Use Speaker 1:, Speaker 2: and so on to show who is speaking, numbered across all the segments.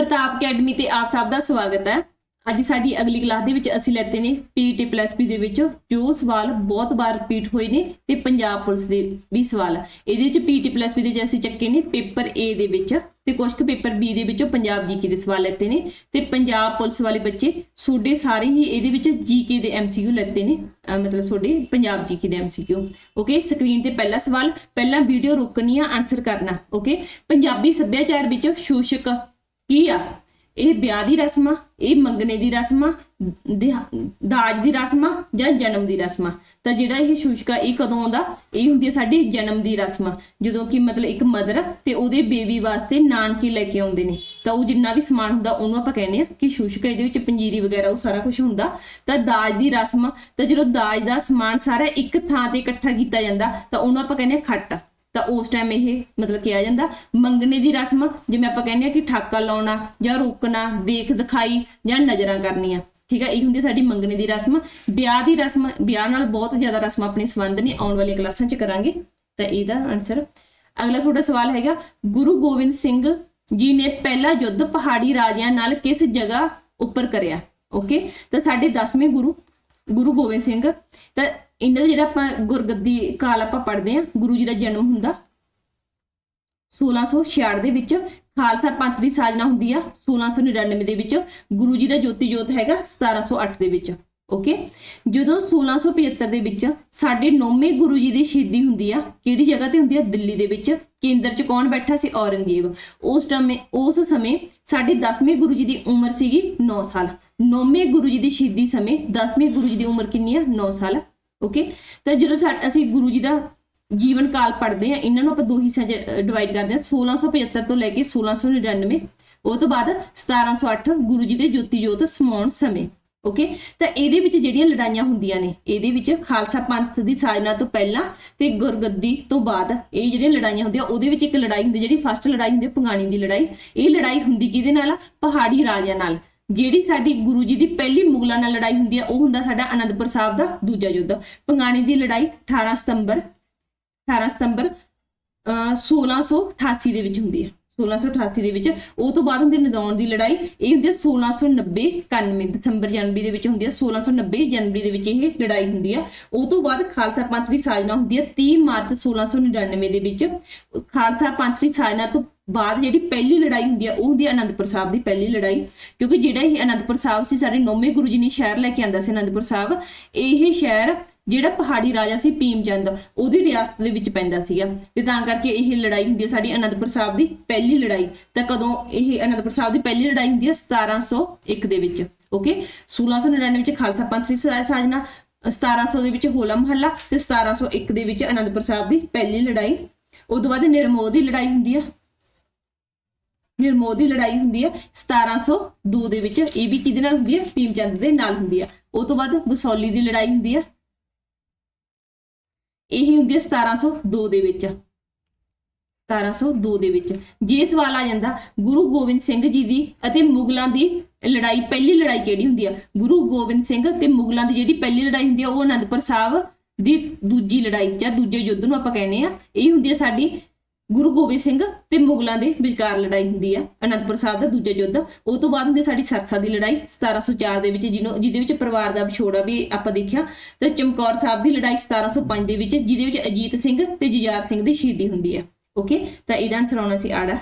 Speaker 1: ਪ੍ਰਤਾਪ academy ਤੇ ਆਪ ਸਭ ਦਾ ਸਵਾਗਤ ਹੈ। ਅੱਜ ਸਾਡੀ ਅਗਲੀ ਕਲਾਸ ਦੇ ਵਿੱਚ ਅਸੀਂ ਲੈਤੇ ਨੇ ਪੀਟੀ ਪਲੱਸ ਪੀ ਦੇ ਵਿੱਚ, ਜੋ ਸਵਾਲ ਬਹੁਤ ਵਾਰ ਰਿਪੀਟ ਹੋਏ ਨੇ ਤੇ ਪੰਜਾਬ ਪੁਲਿਸ ਦੇ ਵੀ ਸਵਾਲ ਇਹਦੇ ਵਿੱਚ ਪੀਟੀ ਪਲੱਸ ਪੀ ਦੇ ਜੇ ਅਸੀਂ ਚੱਕੇ ਨੇ ਪੇਪਰ A ਦੇ ਵਿੱਚ ਤੇ ਕੁਝ ਕੁ ਪੇਪਰ B ਦੇ ਵਿੱਚੋਂ ਪੰਜਾਬ ਜੀਕੇ ਦੇ ਸਵਾਲ ਲੈਤੇ ਨੇ ਤੇ ਪੰਜਾਬ ਪੁਲਿਸ ਵਾਲੇ ਬੱਚੇ ਤੁਹਾਡੇ ਸਾਰੇ ਹੀ ਇਹਦੇ ਵਿੱਚ ਜੀਕੇ ਦੇ ਐਮਸੀਕਿਊ ਲੈਤੇ ਨੇ ਮਤਲਬ ਤੁਹਾਡੇ ਪੰਜਾਬ ਜੀਕੇ ਦੇ ਐਮਸੀਕਿਊ ਓਕੇ ਸਕਰੀਨ ਤੇ ਪਹਿਲਾ ਸਵਾਲ, ਪਹਿਲਾਂ ਵੀਡੀਓ ਰੋਕਣੀ ਆ ਆਨਸਰ ਕਰਨਾ। ਓਕੇ ਪੰਜਾਬੀ ਸੱਭਿਆਚਾਰ ਵਿੱਚ ਸ਼ੂਸ਼ਕ ਕੀ ਆ? ਇਹ ਵਿਆਹ ਦੀ ਰਸਮਾਂ ਇਹ ਮੰਗਣੇ ਦੀ ਰਸਮਾਂ ਦਿਹਾ- ਦਾਜ ਦੀ ਰਸਮਾਂ ਜਾਂ ਜਨਮ ਦੀ ਰਸਮਾਂ ਤਾਂ ਜਿਹੜਾ ਇਹ ਸ਼ੂਸ਼ਕਾ ਇਹ ਕਦੋਂ ਆਉਂਦਾ? ਇਹ ਹੁੰਦੀ ਹੈ ਸਾਡੀ ਜਨਮ ਦੀ ਰਸਮਾਂ ਜਦੋਂ ਕਿ ਮਤਲਬ ਇੱਕ ਮਦਰ ਤੇ ਉਹਦੇ ਬੇਬੀ ਵਾਸਤੇ ਨਾਨਕੇ ਲੈ ਕੇ ਆਉਂਦੇ ਨੇ। ਤਾਂ ਉਹ ਜਿੰਨਾ ਵੀ ਸਮਾਨ ਹੁੰਦਾ ਉਹਨੂੰ ਆਪਾਂ ਕਹਿੰਦੇ ਆ ਕਿ ਸ਼ੂਸ਼ਕਾ ਇਹਦੇ ਵਿੱਚ ਪੰਜੀਰੀ ਵਗੈਰਾ ਉਹ ਸਾਰਾ ਕੁਝ ਹੁੰਦਾ। ਤਾਂ ਦਾਜ ਦੀ ਰਸਮ ਤਾਂ ਜਦੋਂ ਦਾਜ ਦਾ ਸਮਾਨ ਸਾਰਾ ਇੱਕ ਥਾਂ ਤੇ ਇਕੱਠਾ ਕੀਤਾ ਜਾਂਦਾ, ਤਾਂ ਉਹਨੂੰ ਆਪਾਂ ਕਹਿੰਦੇ ਆ ਖੱਟ ਤਾਂ ਉਸ ਟਾਈਮ ਇਹ ਮਤਲਬ ਕਿਹਾ ਜਾਂਦਾ, ਮੰਗਣੇ ਦੀ ਰਸਮ, ਜਿਵੇਂ ਆਪਾਂ ਕਹਿੰਦੇ ਆ ਕਿ ਠਾਕਾ ਲਾਉਣਾ ਜਾਂ ਰੋਕਣਾ, ਦੇਖ ਦਿਖਾਈ ਜਾਂ ਨਜ਼ਰਾਂ ਕਰਨੀਆਂ। ਠੀਕ ਹੈ ਇਹ ਹੁੰਦੀ ਹੈ ਸਾਡੀ ਮੰਗਣੇ ਦੀ ਰਸਮ। ਵਿਆਹ ਦੀ ਰਸਮ, ਵਿਆਹ ਨਾਲ ਬਹੁਤ ਜ਼ਿਆਦਾ ਰਸਮ ਆਪਣੇ ਸੰਬੰਧ ਨੇ, ਆਉਣ ਵਾਲੀਆਂ ਕਲਾਸਾਂ 'ਚ ਕਰਾਂਗੇ। ਤਾਂ ਇਹਦਾ ਆਨਸਰ ਅਗਲਾ ਤੁਹਾਡਾ ਸਵਾਲ ਹੈਗਾ, ਗੁਰੂ ਗੋਬਿੰਦ ਸਿੰਘ ਜੀ ਨੇ ਪਹਿਲਾ ਯੁੱਧ ਪਹਾੜੀ ਰਾਜਿਆਂ ਨਾਲ ਕਿਸ ਜਗ੍ਹਾ ਉੱਪਰ ਕਰਿਆ? ਓਕੇ ਤਾਂ ਸਾਡੇ 10ਵੇਂ ਗੁਰੂ ਗੁਰੂ ਗੋਬਿੰਦ ਸਿੰਘ। ਤਾਂ ਇਹਨਾਂ ਦਾ ਜਿਹੜਾ ਆਪਾਂ ਗੁਰਗੱਦੀ ਕਾਲ ਆਪਾਂ ਪੜ੍ਹਦੇ ਆ ਗੁਰੂ ਜੀ ਦਾ ਜਨਮ ਹੁੰਦਾ। 1666 ਦੇ ਵਿੱਚ ਖਾਲਸਾ ਪੰਥ ਦੀ ਸਾਜਨਾ ਹੁੰਦੀ ਆ 1699 ਦੇ ਵਿੱਚ। ਗੁਰੂ ਜੀ ਦਾ ਜੋਤੀ ਜੋਤ ਹੈਗਾ 1708 ਦੇ ਵਿੱਚ। ਓਕੇ ਜਦੋਂ 1675 ਦੇ ਵਿੱਚ ਸਾਡੇ ਨੌਵੇਂ ਗੁਰੂ ਜੀ ਦੀ ਸ਼ਹੀਦੀ ਹੁੰਦੀ ਆ, ਕਿਹੜੀ ਜਗ੍ਹਾ ਤੇ ਹੁੰਦੀ ਆ? ਦਿੱਲੀ ਦੇ ਵਿੱਚ। ਕੇਂਦਰ 'ਚ ਕੌਣ ਬੈਠਾ ਸੀ? ਔਰੰਗਜ਼ੇਬ। ਉਸ ਟਾਈਮ ਉਸ ਸਮੇਂ ਸਾਡੇ 10ਵੇਂ ਗੁਰੂ ਜੀ ਦੀ ਉਮਰ ਸੀਗੀ 9 ਸਾਲ। ਨੌਵੇਂ ਗੁਰੂ ਜੀ ਦੀ ਸ਼ਹੀਦੀ ਸਮੇਂ 10ਵੇਂ ਗੁਰੂ ਜੀ ਦੀ ਉਮਰ ਕਿੰਨੀ ਆ? 9 ਸਾਲ। ਓਕੇ ਤਾਂ ਜਦੋਂ ਸਾ- ਅਸੀਂ ਗੁਰੂ ਜੀ ਦਾ ਜੀਵਨ ਕਾਲ ਪੜ੍ਹਦੇ ਆ, ਇਹਨਾਂ ਨੂੰ ਆਪਾਂ ਦੋ ਹਿੱਸਿਆਂ 'ਚ ਡਿਵਾਈਡ ਕਰਦੇ ਆ। 1675 ਤੋਂ ਲੈ ਕੇ 1699 ਉਹ ਤੋਂ ਬਾਅਦ 1708 ਗੁਰੂ ਜੀ ਦੇ ਜੋਤੀ ਜੋਤ ਸਮਾਉਣ ਸਮੇਂ। ਓਕੇ ਤਾਂ ਇਹਦੇ ਵਿੱਚ ਜਿਹੜੀਆਂ ਲੜਾਈਆਂ ਹੁੰਦੀਆਂ ਨੇ, ਇਹਦੇ ਵਿੱਚ ਖਾਲਸਾ ਪੰਥ ਦੀ ਸਾਜਨਾ ਤੋਂ ਪਹਿਲਾਂ ਤੇ ਗੁਰਗੱਦੀ ਤੋਂ ਬਾਅਦ ਇਹ ਜਿਹੜੀਆਂ ਲੜਾਈਆਂ ਹੁੰਦੀਆਂ, ਉਹਦੇ ਵਿੱਚ ਇੱਕ ਲੜਾਈ ਹੁੰਦੀ, ਜਿਹੜੀ ਫਸਟ ਲੜਾਈ ਹੁੰਦੀ ਹੈ ਪੰਗਾਣੀ ਦੀ ਲੜਾਈ। ਇਹ ਲੜਾਈ ਹੁੰਦੀ ਕਿਹਦੇ ਨਾਲ? ਪਹਾੜੀ ਰਾਜਿਆਂ ਨਾਲ। ਜਿਹੜੀ ਸਾਡੀ ਗੁਰੂ ਜੀ ਦੀ ਪਹਿਲੀ ਮੁਗਲਾਂ ਨਾਲ ਲੜਾਈ ਹੁੰਦੀ ਹੈ ਉਹ ਹੁੰਦਾ ਸਾਡਾ ਅਨੰਦਪੁਰ ਸਾਹਿਬ ਦਾ ਦੂਜਾ ਯੁੱਧ। ਪੰਗਾਣੀ ਦੀ ਲੜਾਈ 18 ਸਤੰਬਰ 18 ਸਤੰਬਰ, ਅਹ 1688 ਦੇ ਵਿੱਚ ਹੁੰਦੀ ਹੈ 1688 ਦੇ ਵਿੱਚ। ਉਹ ਤੋਂ ਬਾਅਦ ਹੁੰਦੀ ਹੈ ਨਦੌਣ ਦੀ ਲੜਾਈ। ਇਹ ਹੁੰਦੀ ਹੈ 1690 91 ਦਸੰਬਰ ਜਨਵਰੀ ਦੇ ਵਿੱਚ ਹੁੰਦੀ ਹੈ। 1690 ਜਨਵਰੀ ਦੇ ਵਿੱਚ ਇਹ ਲੜਾਈ ਹੁੰਦੀ ਹੈ। ਉਹ ਤੋਂ ਬਾਅਦ ਖਾਲਸਾ ਪੰਥ ਦੀ ਸਾਜਨਾ ਹੁੰਦੀ ਹੈ 30 ਮਾਰਚ 1699 ਦੇ ਵਿੱਚ। ਖਾਲਸਾ ਪੰਥ ਦੀ ਸਾਜਨਾ ਤੋਂ ਬਾਅਦ ਜਿਹੜੀ ਪਹਿਲੀ ਲੜਾਈ ਹੁੰਦੀ ਆ ਉਹ ਹੁੰਦੀ ਹੈ ਅਨੰਦਪੁਰ ਸਾਹਿਬ ਦੀ ਪਹਿਲੀ ਲੜਾਈ। ਕਿਉਂਕਿ ਜਿਹੜਾ ਇਹ ਅਨੰਦਪੁਰ ਸਾਹਿਬ ਸੀ, ਸਾਡੇ ਨੌਵੇਂ ਗੁਰੂ ਜੀ ਨੇ ਸ਼ਹਿਰ ਲੈ ਕੇ ਆਂਦਾ ਸੀ ਅਨੰਦਪੁਰ ਸਾਹਿਬ। ਇਹ ਸ਼ਹਿਰ ਜਿਹੜਾ ਪਹਾੜੀ ਰਾਜਾ ਸੀ ਭੀਮਚੰਦ, ਉਹਦੀ ਰਿਆਸਤ ਦੇ ਵਿੱਚ ਪੈਂਦਾ ਸੀਗਾ। ਤੇ ਤਾਂ ਕਰਕੇ ਇਹ ਲੜਾਈ ਹੁੰਦੀ ਹੈ ਸਾਡੀ ਅਨੰਦਪੁਰ ਸਾਹਿਬ ਦੀ ਪਹਿਲੀ ਲੜਾਈ। ਤਾਂ ਕਦੋਂ ਇਹ ਅਨੰਦਪੁਰ ਸਾਹਿਬ ਦੀ ਪਹਿਲੀ ਲੜਾਈ ਹੁੰਦੀ ਹੈ? 1701 ਦੇ ਵਿੱਚ। ਓਕੇ 1699 ਵਿੱਚ ਖਾਲਸਾ ਪੰਥ ਦੀ ਸਾ- ਸਾਜਨਾ 1700 ਦੇ ਵਿੱਚ ਹੋਲਾ ਮਹੱਲਾ ਤੇ 1701 ਦੇ ਵਿੱਚ ਅਨੰਦਪੁਰ ਸਾਹਿਬ ਦੀ ਪਹਿਲੀ ਲੜਾਈ। ਉਸ ਤੋਂ ਬਾਅਦ ਨਿਰਮੋਹ ਦੀ ਲੜਾਈ ਹੁੰਦੀ ਹੈ। ਨਿਰਮੋਹ ਦੀ ਲੜਾਈ ਹੁੰਦੀ ਹੈ 1702 ਦੇ ਵਿੱਚ। ਇਹ ਵੀ ਕਿਹਦੇ ਨਾਲ ਹੁੰਦੀ ਹੈ? ਭੀਮ ਚੰਦ ਦੇ ਨਾਲ ਹੁੰਦੀ ਹੈ। ਉਹ ਤੋਂ ਬਾਅਦ ਬਸੌਲੀ ਦੀ ਲੜਾਈ ਹੁੰਦੀ ਹੈ। ਇਹ ਹੁੰਦੀ ਹੈ 1702 ਦੇ ਵਿੱਚ। 1702 ਦੇ ਵਿੱਚ। ਜੇ ਸਵਾਲ ਆ ਜਾਂਦਾ, ਗੁਰੂ ਗੋਬਿੰਦ ਸਿੰਘ ਜੀ ਦੀ ਅਤੇ ਮੁਗਲਾਂ ਦੀ ਲੜਾਈ, ਪਹਿਲੀ ਲੜਾਈ ਕਿਹੜੀ ਹੁੰਦੀ ਆ? ਗੁਰੂ ਗੋਬਿੰਦ ਸਿੰਘ ਤੇ ਮੁਗਲਾਂ ਦੀ ਜਿਹੜੀ ਪਹਿਲੀ ਲੜਾਈ ਹੁੰਦੀ ਆ, ਉਹ ਅਨੰਦਪੁਰ ਸਾਹਿਬ ਦੀ ਦੂਜੀ ਲੜਾਈ ਜਾਂ ਦੂਜੇ ਯੁੱਧ ਨੂੰ ਆਪਾਂ ਕਹਿੰਦੇ ਆ। ਇਹ ਹੁੰਦੀ ਆ ਸਾਡੀ ਗੁਰੂ ਗੋਬਿੰਦ ਸਿੰਘ ਤੇ ਮੁਗਲਾਂ ਦੇ ਵਿਚਕਾਰ ਲੜਾਈ ਹੁੰਦੀ ਆ, ਅਨੰਦਪੁਰ ਸਾਹਿਬ ਦਾ ਦੂਜਾ ਯੁੱਧ। ਉਹ ਤੋਂ ਬਾਅਦ ਹੁੰਦੀ ਸਾਡੀ ਸਰਸਾ ਦੀ ਲੜਾਈ 1704 ਦੇ ਵਿੱਚ ਜਿਹਨੂੰ ਜਿਹਦੇ ਵਿੱਚ ਪਰਿਵਾਰ ਦਾ ਵਿਛੋੜਾ ਵੀ ਆਪਾਂ ਦੇਖਿਆ। ਤੇ ਚਮਕੌਰ ਸਾਹਿਬ ਦੀ ਲੜਾਈ 1705 ਦੇ ਵਿੱਚ, ਜਿਹਦੇ ਵਿੱਚ ਅਜੀਤ ਸਿੰਘ ਤੇ ਜੁਝਾਰ ਸਿੰਘ ਦੀ ਸ਼ਹੀਦੀ ਹੁੰਦੀ ਆ। ਓਕੇ? ਤਾਂ ਇਹਦਾ ਆਨਸਰ ਆਉਣਾ ਸੀ ਆੜਾ।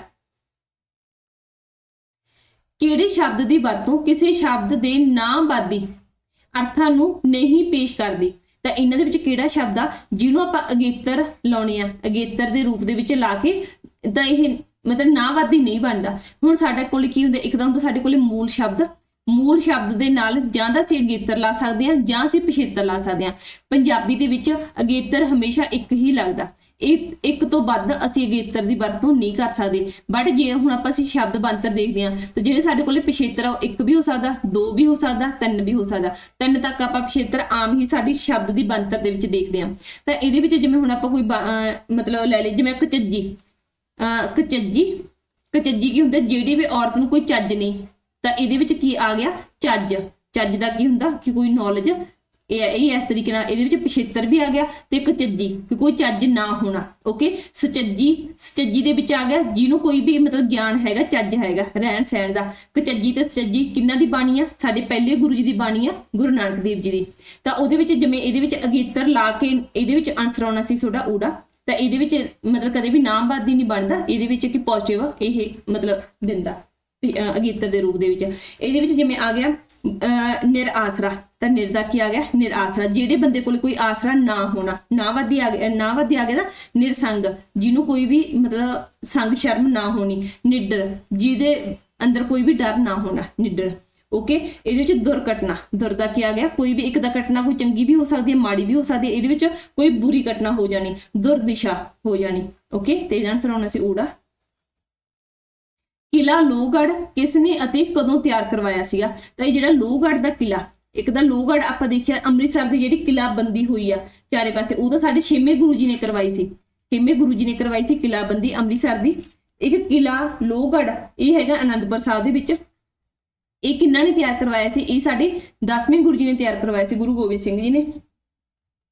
Speaker 1: ਕਿਹੜੇ ਸ਼ਬਦ ਦੀ ਵਰਤੋਂ ਕਿਸੇ ਸ਼ਬਦ ਦੇ ਨਾਮਵਾਦੀ ਅਰਥਾਂ ਨੂੰ ਨਹੀਂ ਪੇਸ਼ ਕਰਦੀ? ਤਾਂ ਇਹਨਾਂ ਦੇ ਵਿੱਚ ਕਿਹੜਾ ਸ਼ਬਦ ਆ? ਜਿਹਨੂੰ ਆਪਾਂ ਅਗੇਤਰ ਲਾਉਣੇ ਆ, ਅਗੇਤਰ ਦੇ ਰੂਪ ਦੇ ਵਿੱਚ ਲਾ ਕੇ ਤਾਂ ਇਹ ਮਤਲਬ ਨਾਵਾਦੀ ਨਹੀਂ ਬਣਦਾ। ਹੁਣ ਸਾਡੇ ਕੋਲ ਕੀ ਹੁੰਦਾ? ਇੱਕਦਮ ਤਾਂ ਸਾਡੇ ਕੋਲ ਮੂਲ ਸ਼ਬਦ ਮੂਲ ਸ਼ਬਦ ਦੇ ਨਾਲ ਜਾਂ ਤਾਂ ਅਸੀਂ ਅਗੇਤਰ ਲਾ ਸਕਦੇ ਹਾਂ ਜਾਂ ਅਸੀਂ ਪਿਛੇਤਰ ਲਾ ਸਕਦੇ ਹਾਂ ਪੰਜਾਬੀ ਦੇ ਵਿੱਚ ਅਗੇਤਰ ਹਮੇਸ਼ਾ ਇੱਕ ਹੀ ਲੱਗਦਾ। ਇਹ ਇੱਕ ਤੋਂ ਵੱਧ ਅਸੀਂ ਅਗੇਤਰ ਦੀ ਵਰਤੋਂ ਨਹੀਂ ਕਰ ਸਕਦੇ। ਬਟ ਜੇ ਹੁਣ ਆਪਾਂ ਅਸੀਂ ਸ਼ਬਦ ਬੰਤਰ ਦੇਖਦੇ ਹਾਂ, ਤਾਂ ਜਿਹੜੇ ਸਾਡੇ ਕੋਲੇ ਪਿਛੇਤਰ ਆ, ਉਹ ਇੱਕ ਵੀ ਹੋ ਸਕਦਾ, ਦੋ ਵੀ ਹੋ ਸਕਦਾ, ਤਿੰਨ ਵੀ ਹੋ ਸਕਦਾ। ਤਿੰਨ ਤੱਕ ਆਪਾਂ ਪਿਛੇਤਰ ਆਮ ਹੀ ਸਾਡੀ ਸ਼ਬਦ ਦੀ ਬਣਤਰ ਦੇ ਵਿੱਚ ਦੇਖਦੇ ਹਾਂ। ਤਾਂ ਇਹਦੇ ਵਿੱਚ ਜਿਵੇਂ ਹੁਣ ਆਪਾਂ ਕੋਈ ਬ- ਮਤਲਬ ਲੈ ਲਈ ਜਿਵੇਂ ਕਚੱਜੀ। ਅਹ, ਕਚੱਜੀ। ਕਚੱਜੀ ਕੀ ਹੁੰਦਾ? ਜਿਹੜੀ ਵੀ ਔਰਤ ਨੂੰ ਕੋਈ ਚੱਜ ਨਹੀਂ, ਤਾਂ ਇਹਦੇ ਵਿੱਚ ਕੀ ਆ ਗਿਆ? ਚੱਜ। ਚੱਜ ਦਾ ਕੀ ਹੁੰਦਾ? ਕਿ ਕੋਈ ਨੌਲੇਜ ਇਹ ਇਹ ਇਸ ਤਰੀਕੇ ਨਾਲ ਇਹਦੇ ਵਿੱਚ ਪਿਛੇਤਰ ਵੀ ਆ ਗਿਆ ਤੇ ਇੱਕ ਕਿ ਕੋਈ ਚੱਜ ਨਾ ਹੋਣਾ ਓਕੇ ਸਚੱਜੀ ਸਚੱਜੀ ਦੇ ਵਿੱਚ ਆ ਗਿਆ, ਜਿਹਨੂੰ ਕੋਈ ਵੀ ਮਤਲਬ ਗਿਆਨ ਹੈਗਾ, ਚੱਜ ਹੈਗਾ, ਰਹਿਣ ਸਹਿਣ ਦਾ। ਕਚੱਜੀ ਤੇ ਸਚੱਜੀ ਕਿੰਨਾ ਦੀ ਬਾਣੀ ਆ? ਸਾਡੇ ਪਹਿਲੇ ਗੁਰੂ ਜੀ ਦੀ ਬਾਣੀ ਆ, ਗੁਰੂ ਨਾਨਕ ਦੇਵ ਜੀ ਦੀ। ਤਾਂ ਉਹਦੇ ਵਿੱਚ ਜਿਵੇਂ ਇਹਦੇ ਵਿੱਚ ਅਗੇਤਰ ਲਾ ਕੇ ਇਹਦੇ ਵਿੱਚ ਆਨਸਰ ਆਉਣਾ ਸੀ ਤੁਹਾਡਾ ਊੜਾ, ਤਾਂ ਇਹਦੇ ਵਿੱਚ ਮਤਲਬ ਕਦੇ ਵੀ ਨਾਮਵਾਦੀ ਨਹੀਂ ਬਣਦਾ, ਇਹਦੇ ਵਿੱਚ ਕੀ ਪੋਜ਼ਿਟਿਵ ਇਹ ਮਤਲਬ ਦਿੰਦਾ ਅਗੇਤਰ ਦੇ ਰੂਪ ਦੇ ਵਿੱਚ। ਇਹਦੇ ਵਿੱਚ ਜਿਵੇਂ ਆ ਗਿਆ ਅਹ, ਨਿਰ ਆਸਰਾ। ਤਾਂ ਨਿਰ ਦਾ ਕੀ ਆ ਗਿਆ? ਨਿਰ ਆਸਰਾ। ਜਿਹੜੇ ਬੰਦੇ ਕੋਲ ਕੋਈ ਆਸਰਾ ਨਾ ਹੋਣਾ ਨਾਵਾਦੀ ਆ ਗਿਆ ਨਾਵਾਦੀ ਆ ਗਿਆ ਨਾ ਨਿਰਸੰਗ ਜਿਹਨੂੰ ਕੋਈ ਵੀ ਮਤਲਬ ਸੰਗ ਸ਼ਰਮ ਨਾ ਹੋਣੀ ਨਿਡਰ ਜਿਹਦੇ ਅੰਦਰ ਕੋਈ ਵੀ ਡਰ ਨਾ ਹੋਣਾ ਨਿੱਡਰ। ਓਕੇ ਇਹਦੇ ਵਿੱਚ ਦੁਰਘਟਨਾ। ਦੁਰ ਦਾ ਕੀ ਆ ਗਿਆ? ਕੋਈ ਵੀ ਇੱਕ ਦਾ ਘਟਨਾ ਕੋਈ ਚੰਗੀ ਵੀ ਹੋ ਸਕਦੀ ਹੈ ਮਾੜੀ ਵੀ ਹੋ ਸਕਦੀ ਹੈ ਇਹਦੇ ਵਿੱਚ ਕੋਈ ਬੁਰੀ ਘਟਨਾ ਹੋ ਜਾਣੀ ਦੁਰਦਿਸ਼ਾ ਹੋ ਜਾਣੀ। ਓਕੇ ਤੇ ਇਹਦਾ ਆਨਸਰ ਆਉਣਾ ਸੀ ਊੜਾ। ਕਿਲਾ ਲੋਹਗੜ੍ਹ ਕਿਸ ਨੇ ਅਤੇ ਕਦੋਂ ਤਿਆਰ ਕਰਵਾਇਆ ਸੀਗਾ? ਤਾਂ ਇਹ ਜਿਹੜਾ ਲੋਹਗੜ੍ਹ ਦਾ ਕਿਲਾ, ਇੱਕ ਤਾਂ ਲੋਹਗੜ੍ਹ ਆਪਾਂ ਦੇਖਿਆ ਅੰਮ੍ਰਿਤਸਰ ਦੀ ਜਿਹੜੀ ਕਿਲਾ ਬੰਦੀ ਹੋਈ ਆ ਚਾਰੇ ਪਾਸੇ, ਉਹ ਤਾਂ ਸਾਡੇ ਛੇਵੇਂ ਗੁਰੂ ਜੀ ਨੇ ਕਰਵਾਈ ਸੀ। ਛੇਵੇਂ ਗੁਰੂ ਜੀ ਨੇ ਕਰਵਾਈ ਸੀ ਕਿਲਾ ਬੰਦੀ ਅੰਮ੍ਰਿਤਸਰ ਦੀ। ਇੱਕ ਕਿਲਾ ਲੋਹਗੜ੍ਹ ਇਹ ਹੈਗਾ ਅਨੰਦਪੁਰ ਸਾਹਿਬ ਦੇ ਵਿੱਚ। ਇਹ ਕਿੰਨਾ ਨੇ ਤਿਆਰ ਕਰਵਾਇਆ ਸੀ? ਇਹ ਸਾਡੇ 10ਵੇਂ ਗੁਰੂ ਜੀ ਨੇ ਤਿਆਰ ਕਰਵਾਇਆ ਸੀ, ਗੁਰੂ ਗੋਬਿੰਦ ਸਿੰਘ ਜੀ ਨੇ।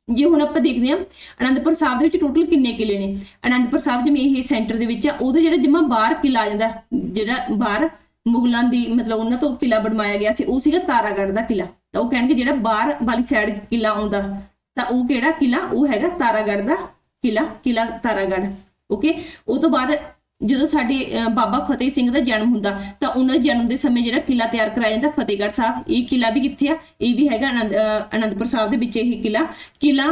Speaker 1: ਜੇ ਹੁਣ ਆਪਾਂ ਦੇਖਦੇ ਹਾਂ, ਅਨੰਦਪੁਰ ਸਾਹਿਬ ਦੇ ਵਿੱਚ ਟੋਟਲ ਕਿੰਨੇ ਕਿਲੇ ਨੇ? ਅਨੰਦਪੁਰ ਸਾਹਿਬ ਜਿਵੇਂ ਇਹ ਸੈਂਟਰ ਦੇ ਵਿੱਚ ਆ, ਉਹਦੇ ਜਿਹੜਾ ਜਮਾ ਬਾਹਰ ਕਿਲਾ ਆ ਜਾਂਦਾ, ਜਿਹੜਾ ਬਾਹਰ ਮੁਗਲਾਂ ਦੀ, ਮਤਲਬ ਉਹਨਾਂ ਤੋਂ ਕਿਲਾ ਬਣਵਾਇਆ ਗਿਆ ਸੀ, ਉਹ ਸੀਗਾ ਤਾਰਾਗੜ੍ਹ ਦਾ ਕਿਲਾ। ਤਾਂ ਉਹ ਕਹਿਣਗੇ ਜਿਹੜਾ ਬਾਹਰ ਵਾਲੀ ਸਾਈਡ ਕਿਲਾ ਆਉਂਦਾ, ਤਾਂ ਉਹ ਕਿਹੜਾ ਕਿਲਾ? ਉਹ ਹੈਗਾ ਤਾਰਾਗੜ੍ਹ ਦਾ ਕਿਲਾ ਕਿਲਾ ਤਾਰਾਗੜ੍ਹ। ਓਕੇ ਉਹ ਤੋਂ ਬਾਅਦ ਜਦੋਂ ਸਾਡੇ ਬਾਬਾ ਫਤਿਹ ਸਿੰਘ ਦਾ ਜਨਮ ਹੁੰਦਾ ਤਾਂ ਉਹਨਾਂ ਜਨਮ ਦੇ ਸਮੇਂ ਜਿਹੜਾ ਕਿਲਾ ਤਿਆਰ ਕਰਾਇਆ ਜਾਂਦਾ ਫਤਿਹਗੜ੍ਹ ਸਾਹਿਬ। ਇਹ ਕਿਲਾ ਵੀ ਕਿੱਥੇ ਆ? ਇਹ ਵੀ ਹੈਗਾ ਆਨੰਦ ਅਹ, ਆਨੰਦਪੁਰ ਸਾਹਿਬ ਦੇ ਵਿੱਚ ਇਹ ਕਿਲਾ ਕਿਲਾ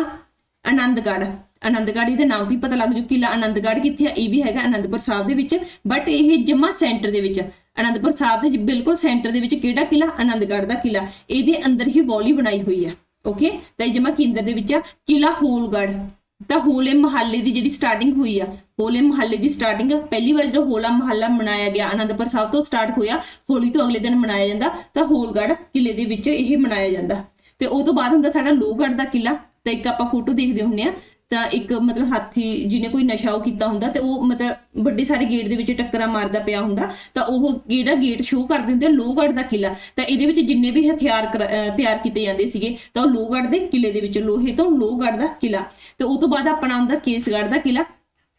Speaker 1: ਆਨੰਦਗੜ੍ਹ ਆਨੰਦਗੜ੍ਹ ਇਹਦੇ ਨਾਮ ਤੋਂ ਹੀ ਪਤਾ ਲੱਗ ਜੂ। ਕਿਲਾ ਆਨੰਦਗੜ੍ਹ ਕਿੱਥੇ ਆ? ਇਹ ਵੀ ਹੈਗਾ ਆਨੰਦਪੁਰ ਸਾਹਿਬ ਦੇ ਵਿੱਚ। ਬਟ ਇਹ ਜਮਾ ਸੈਂਟਰ ਦੇ ਵਿੱਚ। ਆਨੰਦਪੁਰ ਸਾਹਿਬ ਦੇ ਬਿਲਕੁਲ ਸੈਂਟਰ ਦੇ ਵਿੱਚ ਕਿਹੜਾ ਕਿਲਾ ਆਨੰਦਗੜ੍ਹ ਦਾ ਕਿਲਾ ਇਹਦੇ ਅੰਦਰ ਹੀ ਬੌਲੀ ਬਣਾਈ ਹੋਈ ਆ। ਓਕੇ ਤਾਂ ਇਹ ਜਮਾ ਕੇਂਦਰ ਦੇ ਵਿੱਚ ਆ। ਕਿਲਾ ਹੋਲਗੜ੍ਹ। ਤਾਂ ਹੋਲੇ ਮਹੱਲੇ ਦੀ ਜਿਹੜੀ ਸਟਾਰਟਿੰਗ ਹੋਈ ਆ, ਹੋਲੇ ਮਹੱਲੇ ਦੀ ਸਟਾਰਟਿੰਗ ਪਹਿਲੀ ਵਾਰ ਜਦੋਂ ਹੋਲਾ ਮਹੱਲਾ ਮਨਾਇਆ ਗਿਆ, ਆਨੰਦਪੁਰ ਸਾਹਿਬ ਤੋਂ ਸਟਾਰਟ ਹੋਇਆ, ਹੋਲੀ ਤੋਂ ਅਗਲੇ ਦਿਨ ਮਨਾਇਆ ਜਾਂਦਾ, ਤਾਂ ਹੋਲਗੜ੍ਹ ਕਿਲੇ ਦੇ ਵਿੱਚ ਇਹ ਮਨਾਇਆ ਜਾਂਦਾ। ਤੇ ਉਹ ਤੋਂ ਬਾਅਦ ਹੁੰਦਾ ਸਾਡਾ ਲੋਹਗੜ੍ਹ ਦਾ ਕਿਲਾ ਤਾਂ ਇੱਕ ਆਪਾਂ ਫੋਟੋ ਦੇਖਦੇ ਹੁੰਨੇ ਆ ਤਾਂ ਇੱਕ ਮਤਲਬ ਹਾਥੀ ਜਿਹਨੇ ਕੋਈ ਨਸ਼ਾ ਉਹ ਕੀਤਾ ਹੁੰਦਾ ਤੇ ਉਹ ਮਤਲਬ ਵੱਡੇ ਸਾਰੇ ਗੇਟ ਦੇ ਵਿੱਚ ਟੱਕਰਾ ਮਾਰਦਾ ਪਿਆ ਹੁੰਦਾ, ਤਾਂ ਉਹ ਜਿਹੜਾ ਗੇਟ ਸ਼ੋਅ ਕਰ ਦਿੰਦੇ ਆ ਲੋਹਗੜ੍ਹ ਦਾ ਕਿਲਾ ਤਾਂ ਇਹਦੇ ਵਿੱਚ ਜਿੰਨੇ ਵੀ ਹਥਿਆਰ ਕਰ- ਤਿਆਰ ਕੀਤੇ ਜਾਂਦੇ ਸੀਗੇ, ਤਾਂ ਉਹ ਲੋਹਗੜ੍ਹ ਦੇ ਕਿਲੇ ਦੇ ਵਿੱਚ, ਲੋਹੇ ਤੋਂ ਲੋਹਗੜ੍ਹ ਦਾ ਕਿਲਾ ਤੇ ਉਹ ਤੋਂ ਬਾਅਦ ਆਪਣਾ ਆਉਂਦਾ ਕੇਸਗੜ੍ਹ ਦਾ ਕਿਲਾ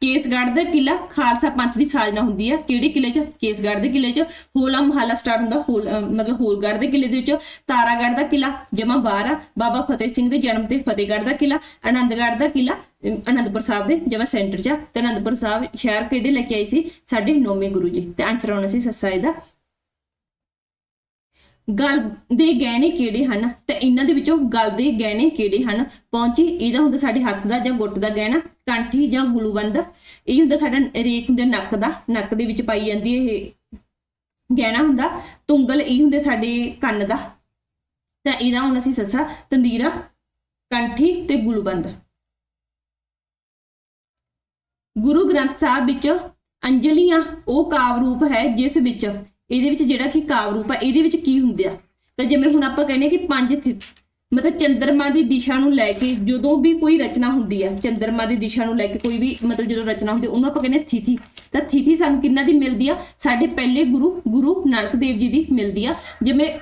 Speaker 1: ਕੇਸਗੜ੍ਹ ਦਾ ਕਿਲਾ ਖਾਲਸਾ ਪੰਥ ਦੀ ਸਾਜਨਾ ਹੁੰਦੀ ਆ। ਕਿਹੜੇ ਕਿਲੇ 'ਚ? ਕੇਸਗੜ੍ਹ ਦੇ ਕਿਲੇ 'ਚ। ਹੋਲਾ ਮਹੱਲਾ ਸਟਾਰਟ ਹੁੰਦਾ। ਹੋਲ ਮਤਲਬ ਹੋਲਗੜ੍ਹ ਦੇ ਕਿਲੇ ਦੇ ਵਿੱਚ। ਤਾਰਾਗੜ੍ਹ ਦਾ ਕਿਲਾ ਜਮਾ ਬਾਹਰ ਆ। ਬਾਬਾ ਫਤਿਹ ਸਿੰਘ ਦੇ ਜਨਮ ਤੇ ਫਤਿਹਗੜ੍ਹ ਦਾ ਕਿਲਾ ਆਨੰਦਗੜ੍ਹ ਦਾ ਕਿਲਾ ਅਨੰਦਪੁਰ ਸਾਹਿਬ ਦੇ ਜਮਾ ਸੈਂਟਰ 'ਚ ਆ। ਤੇ ਅਨੰਦਪੁਰ ਸਾਹਿਬ ਸ਼ਹਿਰ ਕਿਹੜੇ ਲੈ ਕੇ ਆਈ ਸੀ? ਸਾਡੇ ਨੌਵੇਂ ਗੁਰੂ ਜੀ। ਤੇ ਆਨਸਰ ਆਉਣਾ ਸੀ ਸੱਸਾ ਇਹਦਾ ਗਲ ਦੇ ਗਹਿਣੇ ਕਿਹੜੇ ਹਨ? ਤੇ ਇਹਨਾਂ ਦੇ ਵਿੱਚੋਂ ਗਲ ਦੇ ਗਹਿਣੇ ਕਿਹੜੇ ਹਨ? ਪਹੁੰਚੀ, ਇਹਦਾ ਹੁੰਦਾ ਸਾਡੇ ਹੱਥ ਦਾ ਜਾਂ ਗੁੱਟ ਦਾ ਗਹਿਣਾ, ਕੰਠੀ ਜਾਂ ਗਲੂਬੰਦ। ਇਹ ਹੁੰਦਾ ਸਾਡਾ ਰੇਖ ਹੁੰਦਾ ਨੱਕ ਦਾ, ਨੱਕ ਦੇ ਵਿੱਚ ਪਾਈ ਜਾਂਦੀ ਹੈ ਇਹ ਗਹਿਣਾ ਹੁੰਦਾ। ਤੁੰਗਲ, ਇਹ ਹੁੰਦੇ ਸਾਡੇ ਕੰਨ ਦਾ। ਤਾਂ ਇਹਦਾ ਹੁਣ ਅਸੀਂ ਸੱਸਾ, ਤੰਦੀਰਾ, ਕੰਠੀ ਤੇ ਗਲੂਬੰਦ। ਗੁਰੂ ਗ੍ਰੰਥ ਸਾਹਿਬ ਵਿੱਚ ਅੰਜਲੀਆਂ, ਉਹ ਕਾਵ ਰੂਪ ਹੈ ਜਿਸ ਵਿੱਚ ਇਹਦੇ ਵਿੱਚ ਜਿਹੜਾ ਕਿ ਕਾਵ ਰੂਪ ਆ, ਇਹਦੇ ਵਿੱਚ ਕੀ ਹੁੰਦੇ ਤਾਂ ਜਿਵੇਂ ਹੁਣ ਆਪਾਂ ਕਹਿੰਦੇ ਕਿ ਪੰਜ ਥਿ- ਮਤਲਬ ਚੰਦਰਮਾ ਦੀ ਦਿਸ਼ਾ ਨੂੰ ਲੈ ਕੇ ਜਦੋਂ ਵੀ ਕੋਈ ਰਚਨਾ ਹੁੰਦੀ ਆ, ਚੰਦਰਮਾ ਦੀ ਦਿਸ਼ਾ ਨੂੰ ਲੈ ਕੇ ਕੋਈ ਵੀ ਮਤਲਬ ਜਦੋਂ ਰਚਨਾ ਹੁੰਦੀ ਉਹਨੂੰ ਆਪਾਂ ਕਹਿੰਦੇ ਆ ਥਿਥੀ। ਤਾਂ ਥਿਥੀ ਸਾਨੂੰ ਕਿੰਨਾ ਦੀ ਮਿਲਦੀ ਆ? ਸਾਡੇ ਪਹਿਲੇ ਗੁਰੂ ਗੁਰੂ ਨਾਨਕ ਦੇਵ ਜੀ ਦੀ ਮਿਲਦੀ ਆ। ਜਿਵੇਂ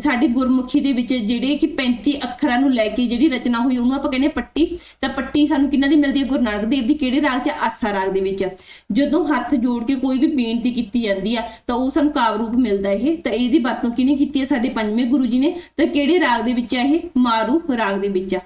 Speaker 1: ਸਾਡੀ ਗੁਰਮੁਖੀ ਦੇ ਵਿੱਚ ਜਿਹੜੇ ਕਿ 35 ਅੱਖਰਾਂ ਨੂੰ ਲੈ ਕੇ ਜਿਹੜੀ ਰਚਨਾ ਹੋਈ, ਉਹਨੂੰ ਆਪਾਂ ਕਹਿੰਦੇ ਪੱਟੀ। ਤਾਂ ਪੱਟੀ ਸਾਨੂੰ ਕਿੰਨਾ ਦੀ ਮਿਲਦੀ ਹੈ? ਗੁਰੂ ਨਾਨਕ ਦੇਵ ਦੀ ਕਿਹੜੇ ਰਾਗ 'ਚ ਆਸਾ ਰਾਗ ਦੇ ਵਿੱਚ। ਜਦੋਂ ਹੱਥ ਜੋੜ ਕੇ ਕੋਈ ਵੀ ਬੇਨਤੀ ਕੀਤੀ ਜਾਂਦੀ ਆ, ਤਾਂ ਉਹ ਸਾਨੂੰ ਕਾਵ ਰੂਪ ਮਿਲਦਾ ਇਹ। ਤਾਂ ਇਹਦੀ ਵਰਤੋਂ ਕਿਹਨੇ ਕੀਤੀ ਹੈ ਸਾਡੇ ਪੰਜਵੇਂ ਗੁਰੂ ਜੀ ਨੇ। ਤਾਂ ਕਿਹੜੇ ਰਾਗ ਦੇ ਵਿੱਚ ਆ ਇਹ? ਮਾਰੂ ਰਾਗ ਦੇ ਵਿੱਚ ਆ।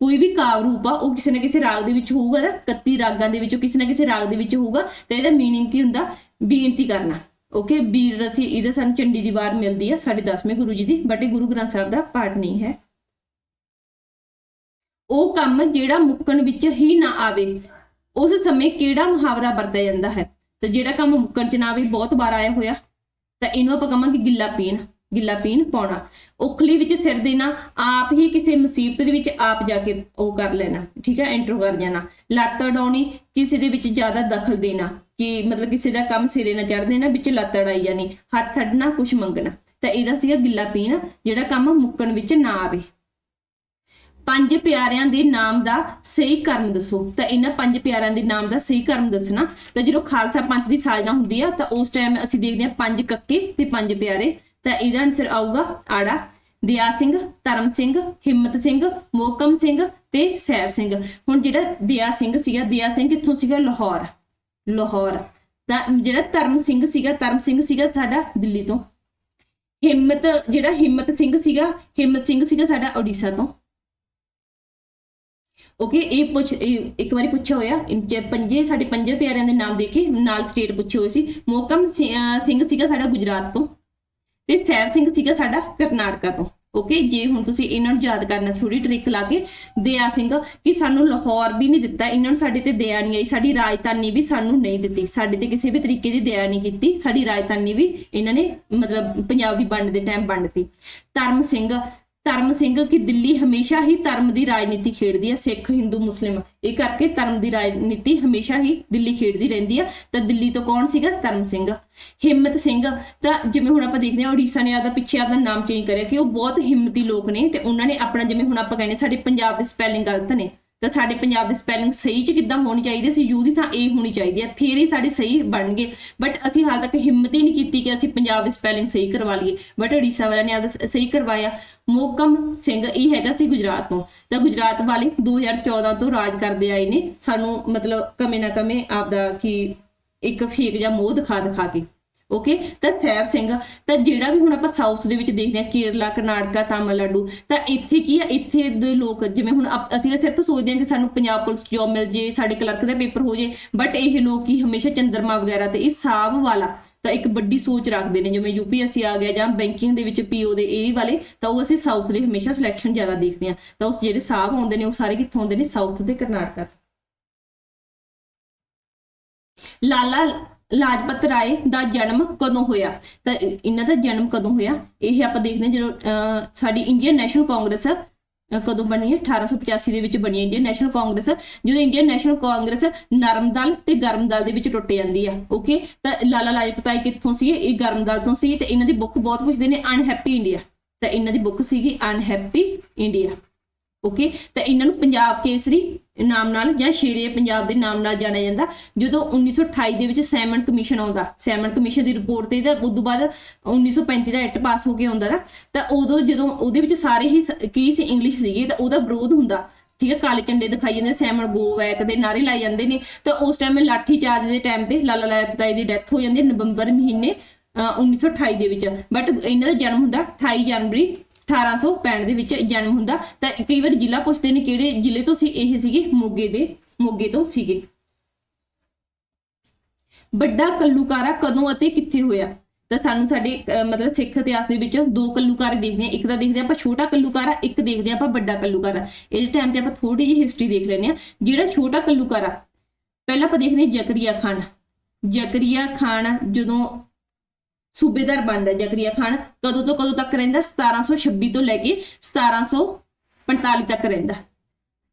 Speaker 1: ਕੋਈ ਵੀ ਕਾਵ ਰੂਪ ਆ, ਉਹ ਕਿਸੇ ਨਾ ਕਿਸੇ ਰਾਗ ਦੇ ਵਿੱਚ ਹੋਊਗਾ ਨਾ। 31 ਰਾਗਾਂ ਦੇ ਵਿੱਚੋਂ ਕਿਸੇ ਨਾ ਕਿਸੇ ਰਾਗ ਦੇ ਵਿੱਚ ਹੋਊਗਾ। ਤਾਂ ਇਹਦਾ ਮੀਨਿੰਗ ਕੀ ਹੁੰਦਾ? ਬੇਨਤੀ ਕਰਨਾ। ਓਕੇ ਬੀਰ ਰਸੀ ਇਹਦਾ ਸਾਨੂੰ ਚੰਡੀ ਦੀ ਵਾਰ ਮਿਲਦੀ ਆ ਸਾਡੇ 10ਵੇਂ ਗੁਰੂ ਜੀ ਦੀ ਬਟ ਇਹ ਗੁਰੂ ਗ੍ਰੰਥ ਸਾਹਿਬ ਦਾ ਪਾਠ ਨਹੀਂ ਹੈ। ਉਹ ਕੰਮ ਜਿਹੜਾ ਮੁੱਕਣ ਵਿੱਚ ਹੀ ਨਾ ਆਵੇ, ਉਸ ਸਮੇਂ ਕਿਹੜਾ ਮੁਹਾਵਰਾ ਵਰਤਿਆ ਜਾਂਦਾ ਹੈ? ਤੇ ਜਿਹੜਾ ਕੰਮ ਮੁੱਕਣ ਚ ਨਾ ਆਵੇ, ਬਹੁਤ ਵਾਰ ਆਇਆ ਹੋਇਆ। ਤਾਂ ਇਹਨੂੰ ਆਪਾਂ ਕਹਾਂਗੇ ਗਿੱਲਾ ਪੀਣ। ਗਿੱਲਾ ਪੀਣ ਪਾਉਣਾ। ਉਖਲੀ ਵਿੱਚ ਸਿਰ ਦੇਣਾ, ਆਪ ਹੀ ਕਿਸੇ ਮੁਸੀਬਤ ਦੇ ਵਿੱਚ ਆਪ ਜਾ ਕੇ ਉਹ ਕਰ ਲੈਣਾ, ਠੀਕ ਹੈ ਐਂਟਰ ਕਰ ਜਾਣਾ। ਲੱਤ ਅਡਾਉਣੀ ਕਿਸੇ ਦੇ ਵਿੱਚ ਜ਼ਿਆਦਾ ਦਖਲ ਦੇਣਾ, ਕਿ ਮਤਲਬ ਕਿਸੇ ਦਾ ਕੰਮ ਸਿਰੇ ਨਾ ਚੜ ਦੇਣਾ, ਵਿੱਚ ਲੱਤ ਅੜਾਈ ਜਾਣੀ, ਹੱਥ ਅੱਡਣਾ ਕੁਝ ਮੰਗਣਾ। ਤਾਂ ਇਹਦਾ ਸੀਗਾ ਗਿੱਲਾ ਪੀਣ, ਜਿਹੜਾ ਕੰਮ ਮੁੱਕਣ ਵਿੱਚ ਨਾ ਆਵੇ। ਪੰਜ ਪਿਆਰਿਆਂ ਦੇ ਨਾਮ ਦਾ ਸਹੀ ਕਰਮ ਦੱਸੋ। ਤਾਂ ਇਹਨਾਂ ਪੰਜ ਪਿਆਰਿਆਂ ਦੇ ਨਾਮ ਦਾ ਸਹੀ ਕਰਮ ਦੱਸਣਾ। ਤਾਂ ਜਦੋਂ ਖਾਲਸਾ ਪੰਥ ਦੀ ਸਾਜਨਾ ਹੁੰਦੀ ਆ, ਤਾਂ ਉਸ ਟਾਈਮ ਅਸੀਂ ਦੇਖਦੇ ਹਾਂ ਪੰਜ ਕੱਕੇ ਤੇ ਪੰਜ ਪਿਆਰੇ। ਤਾਂ ਇਹਦਾ ਆਨਸਰ ਆਊਗਾ ਆੜਾ, ਦਿਆ ਸਿੰਘ, ਧਰਮ ਸਿੰਘ, ਹਿੰਮਤ ਸਿੰਘ, ਮੋਕਮ ਸਿੰਘ ਤੇ ਸੈਬ ਸਿੰਘ। ਹੁਣ ਜਿਹੜਾ ਦਿਆ ਸਿੰਘ ਸੀਗਾ, ਦਿਆ ਸਿੰਘ ਕਿੱਥੋਂ ਸੀਗਾ? ਲਾਹੌਰ। ਲਾਹੌਰ। ਤਾਂ ਜਿਹੜਾ ਧਰਮ ਸਿੰਘ ਸੀਗਾ, ਧਰਮ ਸਿੰਘ ਸੀਗਾ ਸਾਡਾ ਦਿੱਲੀ ਤੋਂ। ਹਿੰਮਤ, ਜਿਹੜਾ ਹਿੰਮਤ ਸਿੰਘ ਸੀਗਾ, ਹਿੰਮਤ ਸਿੰਘ ਸੀਗਾ ਸਾਡਾ ਓਡੀਸ਼ਾ ਤੋਂ। ਓਕੇ ਇਹ ਪੁੱਛ, ਇਹ ਇੱਕ ਵਾਰੀ ਪੁੱਛਿਆ ਹੋਇਆ ਪੰਜੇ, ਸਾਡੇ ਪੰਜੇ ਪਿਆਰਿਆਂ ਦੇ ਨਾਮ ਦੇ ਕੇ ਨਾਲ ਸਟੇਟ ਪੁੱਛੇ ਹੋਏ ਸੀ। ਮੋਕਮ ਸਿੰਘ ਸੀਗਾ ਸਾਡਾ ਗੁਜਰਾਤ ਤੋਂ। ਤੇ ਸੈਬ ਸਿੰਘ ਸੀਗਾ ਸਾਡਾ ਕਰਨਾਟਕਾ ਤੋਂ। ਓਕੇ ਜੇ ਹੁਣ ਤੁਸੀਂ ਇਹਨਾਂ ਨੂੰ ਯਾਦ ਕਰਨਾ ਥੋੜੀ ਟ੍ਰਿਕ ਲਾ ਕੇ ਦਇਆ ਸਿੰਘ ਕਿ ਸਾਨੂੰ ਲਾਹੌਰ ਵੀ ਨਹੀਂ ਦਿੱਤਾ, ਇਹਨਾਂ ਨੂੰ ਸਾਡੇ ਤੇ ਦਇਆ ਨਹੀਂ ਆਈ, ਸਾਡੀ ਰਾਜਧਾਨੀ ਵੀ ਸਾਨੂੰ ਨਹੀਂ ਦਿੱਤੀ, ਸਾਡੇ ਤੇ ਕਿਸੇ ਵੀ ਤਰੀਕੇ ਦੀ ਦਇਆ ਨਹੀਂ ਕੀਤੀ, ਸਾਡੀ ਰਾਜਧਾਨੀ ਵੀ ਇਹਨਾਂ ਨੇ ਮਤਲਬ ਪੰਜਾਬ ਦੀ ਵੰਡ ਦੇ ਟਾਈਮ ਵੰਡਤੀ ਧਰਮ ਸਿੰਘ ਧਰਮ ਸਿੰਘ ਕਿ ਦਿੱਲੀ ਹਮੇਸ਼ਾ ਹੀ ਧਰਮ ਦੀ ਰਾਜਨੀਤੀ ਖੇਡਦੀ ਹੈ ਸਿੱਖ, ਹਿੰਦੂ, ਮੁਸਲਿਮ, ਇਹ ਕਰਕੇ ਧਰਮ ਦੀ ਰਾਜਨੀਤੀ ਹਮੇਸ਼ਾ ਹੀ ਦਿੱਲੀ ਖੇਡਦੀ ਰਹਿੰਦੀ ਆ। ਤਾਂ ਦਿੱਲੀ ਤੋਂ ਕੌਣ ਸੀਗਾ? ਧਰਮ ਸਿੰਘ। ਹਿੰਮਤ ਸਿੰਘ। ਤਾਂ ਜਿਵੇਂ ਹੁਣ ਆਪਾਂ ਦੇਖਦੇ ਹਾਂ, ਉੜੀਸਾ ਨੇ ਆਦਾ ਪਿੱਛੇ ਆਪਦਾ ਨਾਮ ਚੇਂਜ ਕਰਿਆ ਕਿ ਉਹ ਬਹੁਤ ਹਿੰਮਤੀ ਲੋਕ ਨੇ ਤੇ ਉਹਨਾਂ ਨੇ ਆਪਣਾ ਜਿਵੇਂ ਹੁਣ ਆਪਾਂ ਕਹਿੰਦੇ ਸਾਡੇ ਪੰਜਾਬ ਦੇ ਸਪੈਲਿੰਗ ਗਲਤ ਨੇ। ਤਾਂ ਸਾਡੇ ਪੰਜਾਬ ਦੀ ਸਪੈਲਿੰਗ ਸਹੀ ਚ ਕਿੱਦਾਂ ਹੋਣੀ ਚਾਹੀਦੀ ਸੀ ਯੂ ਦੀ ਥਾਂ ਏ ਹੋਣੀ ਚਾਹੀਦੀ ਹੈ। ਫੇਰ ਹੀ ਸਾਡੇ ਸਹੀ ਬਣਨਗੇ। ਬਟ ਅਸੀਂ ਹਾਲ ਤੱਕ ਹਿੰਮਤ ਹੀ ਨਹੀਂ ਕੀਤੀ ਕਿ ਅਸੀਂ ਪੰਜਾਬ ਦੀ ਸਪੈਲਿੰਗ ਸਹੀ ਕਰਵਾ ਲਈਏ। ਬਟ ਉੜੀਸਾ ਵਾਲਿਆਂ ਨੇ ਆਪਦਾ ਸਹੀ ਕਰਵਾਇਆ। ਮੋਕਮ ਸਿੰਘ ਇਹ ਹੈਗਾ ਸੀ ਗੁਜਰਾਤ ਤੋਂ। ਤਾਂ ਗੁਜਰਾਤ ਵਾਲੇ 2014 ਤੋਂ ਰਾਜ ਕਰਦੇ ਆਏ ਨੇ। ਸਾਨੂੰ ਮਤਲਬ ਕਮੇ ਨਾ ਕਮੇ ਆਪਦਾ ਕਿ ਇੱਕ ਫੇਕ ਜਾਂ ਮੋਹ ਦਿਖਾ ਦਿਖਾ ਕੇ। ਓਕੇ ਤਾਂ ਸੈਬ ਸਿੰਘ, ਤਾਂ ਜਿਹੜਾ ਵੀ ਹੁਣ ਆਪਾਂ ਸਾਊਥ ਦੇ ਵਿੱਚ ਦੇਖਦੇ ਹਾਂ, ਕੇਰਲਾ, ਕਰਨਾਟਕਾ, ਤਾਮਿਲਨਾਡੂ, ਤਾਂ ਇੱਥੇ ਕੀ ਆ? ਇੱਥੇ ਦੇ ਲੋਕ ਜਿਵੇਂ ਹੁਣ ਅਸੀਂ ਤਾਂ ਸਿਰਫ ਸੋਚਦੇ ਹਾਂ ਕਿ ਸਾਨੂੰ ਪੰਜਾਬ ਪੁਲਿਸ ਜੌਬ ਮਿਲ ਜੇ, ਸਾਡੇ ਕਲਰਕ ਦਾ ਪੇਪਰ ਹੋ ਜੇ ਬਟ ਇਹ ਲੋਕ ਕੀ ਹਮੇਸ਼ਾ ਚੰਦਰਮਾ ਵਗੈਰਾ ਤੇ ਇਸ ਸਾਬ ਵਾਲਾ ਤਾਂ ਇੱਕ ਵੱਡੀ ਸੋਚ ਰੱਖਦੇ ਨੇ। ਜਿਵੇਂ ਯੂਪੀਐਸਸੀ ਆ ਗਿਆ ਜਾਂ ਬੈਂਕਿੰਗ ਦੇ ਵਿੱਚ ਪੀਓ ਦੇ ਇਹ ਵਾਲੇ, ਤਾਂ ਉਹ ਅਸੀਂ ਸਾਊਥ ਦੇ ਹਮੇਸ਼ਾ ਸਿਲੈਕਸ਼ਨ ਜ਼ਿਆਦਾ ਦੇਖਦੇ ਹਾਂ। ਤਾਂ ਉਸ ਜਿਹੜੇ ਸਾਬ ਆਉਂਦੇ ਨੇ, ਉਹ ਸਾਰੇ ਕਿੱਥੋਂ ਆਉਂਦੇ ਨੇ? ਸਾਊਥ ਤੇ ਕਰਨਾਟਕਾ ਤੋਂ। ਲਾਲਾ ਲਾਜਪਤ ਰਾਏ ਦਾ ਜਨਮ ਕਦੋਂ ਹੋਇਆ? ਤਾਂ ਇਹਨਾਂ ਦਾ ਜਨਮ ਕਦੋਂ ਹੋਇਆ? ਇਹ ਆਪਾਂ ਦੇਖਦੇ ਹਾਂ ਜਦੋਂ ਸਾਡੀ ਇੰਡੀਅਨ ਨੈਸ਼ਨਲ ਕਾਂਗਰਸ ਕਦੋਂ ਬਣੀ ਹੈ? 1885 ਦੇ ਵਿੱਚ ਬਣੀ ਇੰਡੀਅਨ ਨੈਸ਼ਨਲ ਕਾਂਗਰਸ। ਜਦੋਂ ਇੰਡੀਅਨ ਨੈਸ਼ਨਲ ਕਾਂਗਰਸ ਨਰਮ ਦਲ ਤੇ ਗਰਮ ਦਲ ਦੇ ਵਿੱਚ ਟੁੱਟ ਜਾਂਦੀ ਆ ਓਕੇ ਤਾਂ ਲਾਲਾ ਲਾਜਪਤ ਰਾਏ ਕਿੱਥੋਂ ਸੀ? ਇਹ ਗਰਮ ਦਲ ਤੋਂ ਸੀ ਤੇ ਇਹਨਾਂ ਦੀ ਬੁੱਕ ਬਹੁਤ ਪੁੱਛਦੇ ਨੇ ਅਨਹੈਪੀ ਇੰਡੀਆ ਤਾਂ ਇਹਨਾਂ ਦੀ ਬੁੱਕ ਸੀਗੀ ਅਨਹੈਪੀ ਇੰਡੀਆ ਓਕੇ ਤਾਂ ਇਹਨਾਂ ਨੂੰ ਪੰਜਾਬ ਕੇਸਰੀ ਨਾਮ ਨਾਲ ਜਾਂ ਸ਼ੇਰੇ ਪੰਜਾਬ ਦੇ ਨਾਮ ਨਾਲ ਜਾਣਿਆ ਜਾਂਦਾ। ਜਦੋਂ 1928 ਦੇ ਵਿੱਚ ਸੈਮਨ ਕਮਿਸ਼ਨ ਆਉਂਦਾ, ਸੈਮਨ ਕਮਿਸ਼ਨ ਦੀ ਰਿਪੋਰਟ ਤੇ ਇਹਦਾ ਉਦੋਂ ਬਾਅਦ 1935 ਦਾ ਐਕਟ ਪਾਸ ਹੋ ਕੇ ਆਉਂਦਾ ਨਾ, ਤਾਂ ਉਦੋਂ ਜਦੋਂ ਉਹਦੇ ਵਿੱਚ ਸਾਰੇ ਹੀ ਕੀ ਸੀ ਇੰਗਲਿਸ਼ ਸੀਗੀ, ਤਾਂ ਉਹਦਾ ਵਿਰੋਧ ਹੁੰਦਾ। ਠੀਕ ਹੈ ਕਾਲੇ ਝੰਡੇ ਦਿਖਾਈ ਜਾਂਦੇ, ਸੈਮਨ ਗੋ ਬੈਕ ਦੇ ਨਾਰੇ ਲਾਏ ਜਾਂਦੇ ਨੇ। ਤਾਂ ਉਸ ਟਾਈਮ ਲਾਠੀ ਚਾਰਜ ਦੇ ਟਾਈਮ ਤੇ ਲਾਲਾ ਲਾਜਪਤ ਦੀ ਡੈਥ ਹੋ ਜਾਂਦੀ ਹੈ ਨਵੰਬਰ ਮਹੀਨੇ, ਅਹ 1928 ਦੇ ਵਿੱਚ। ਬਟ ਇਹਨਾਂ ਦਾ ਜਨਮ ਹੁੰਦਾ 28 ਜਨਵਰੀ 1865 ਦੇ ਵਿੱਚ ਜਨਮ ਹੁੰਦਾ। ਤਾਂ ਕਈ ਵਾਰ ਜ਼ਿਲ੍ਹਾ ਪੁੱਛਦੇ ਨੇ ਕਿਹੜੇ ਜ਼ਿਲ੍ਹੇ ਤੋਂ ਸੀ, ਇਹ ਸੀਗੇ ਮੋਗੇ ਦੇ, ਮੋਗੇ ਤੋਂ ਸੀਗੇ। ਵੱਡਾ ਕੱਲੂਕਾਰਾ ਕਦੋਂ ਅਤੇ ਕਿੱਥੇ ਹੋਇਆ? ਤਾਂ ਸਾਨੂੰ ਸਾਡੇ ਮਤਲਬ ਸਿੱਖ ਇਤਿਹਾਸ ਦੇ ਵਿੱਚ ਦੋ ਕੱਲੂਕਾਰੇ ਦੇਖਦੇ ਹਾਂ। ਇੱਕ ਤਾਂ ਦੇਖਦੇ ਹਾਂ ਆਪਾਂ ਛੋਟਾ ਕੱਲੂਕਾਰਾ, ਇੱਕ ਦੇਖਦੇ ਹਾਂ ਆਪਾਂ ਵੱਡਾ ਕੱਲੂਕਾਰਾ। ਇਹਦੇ ਟਾਈਮ ਤੇ ਆਪਾਂ ਥੋੜੀ ਜਿਹੀ ਹਿਸਟਰੀ ਦੇਖ ਲੈਂਦੇ ਹਾਂ। ਜਿਹੜਾ ਛੋਟਾ ਕੱਲੂਕਾਰਾ, ਪਹਿਲਾਂ ਆਪਾਂ ਦੇਖਦੇ ਹਾਂ ਜ਼ਕਰੀਆ ਖਾਨ। ਜ਼ਕਰੀਆ ਖਾਨ ਜਦੋਂ ਸੂਬੇਦਾਰ ਬਣਦਾ ਜ਼ਕਰੀਆ ਖਾਨ, ਕਦੋਂ ਤੋਂ ਕਦੋਂ ਤੱਕ ਰਹਿੰਦਾ? 1726 ਤੋਂ ਲੈ ਕੇ 1745 ਤੱਕ ਰਹਿੰਦਾ।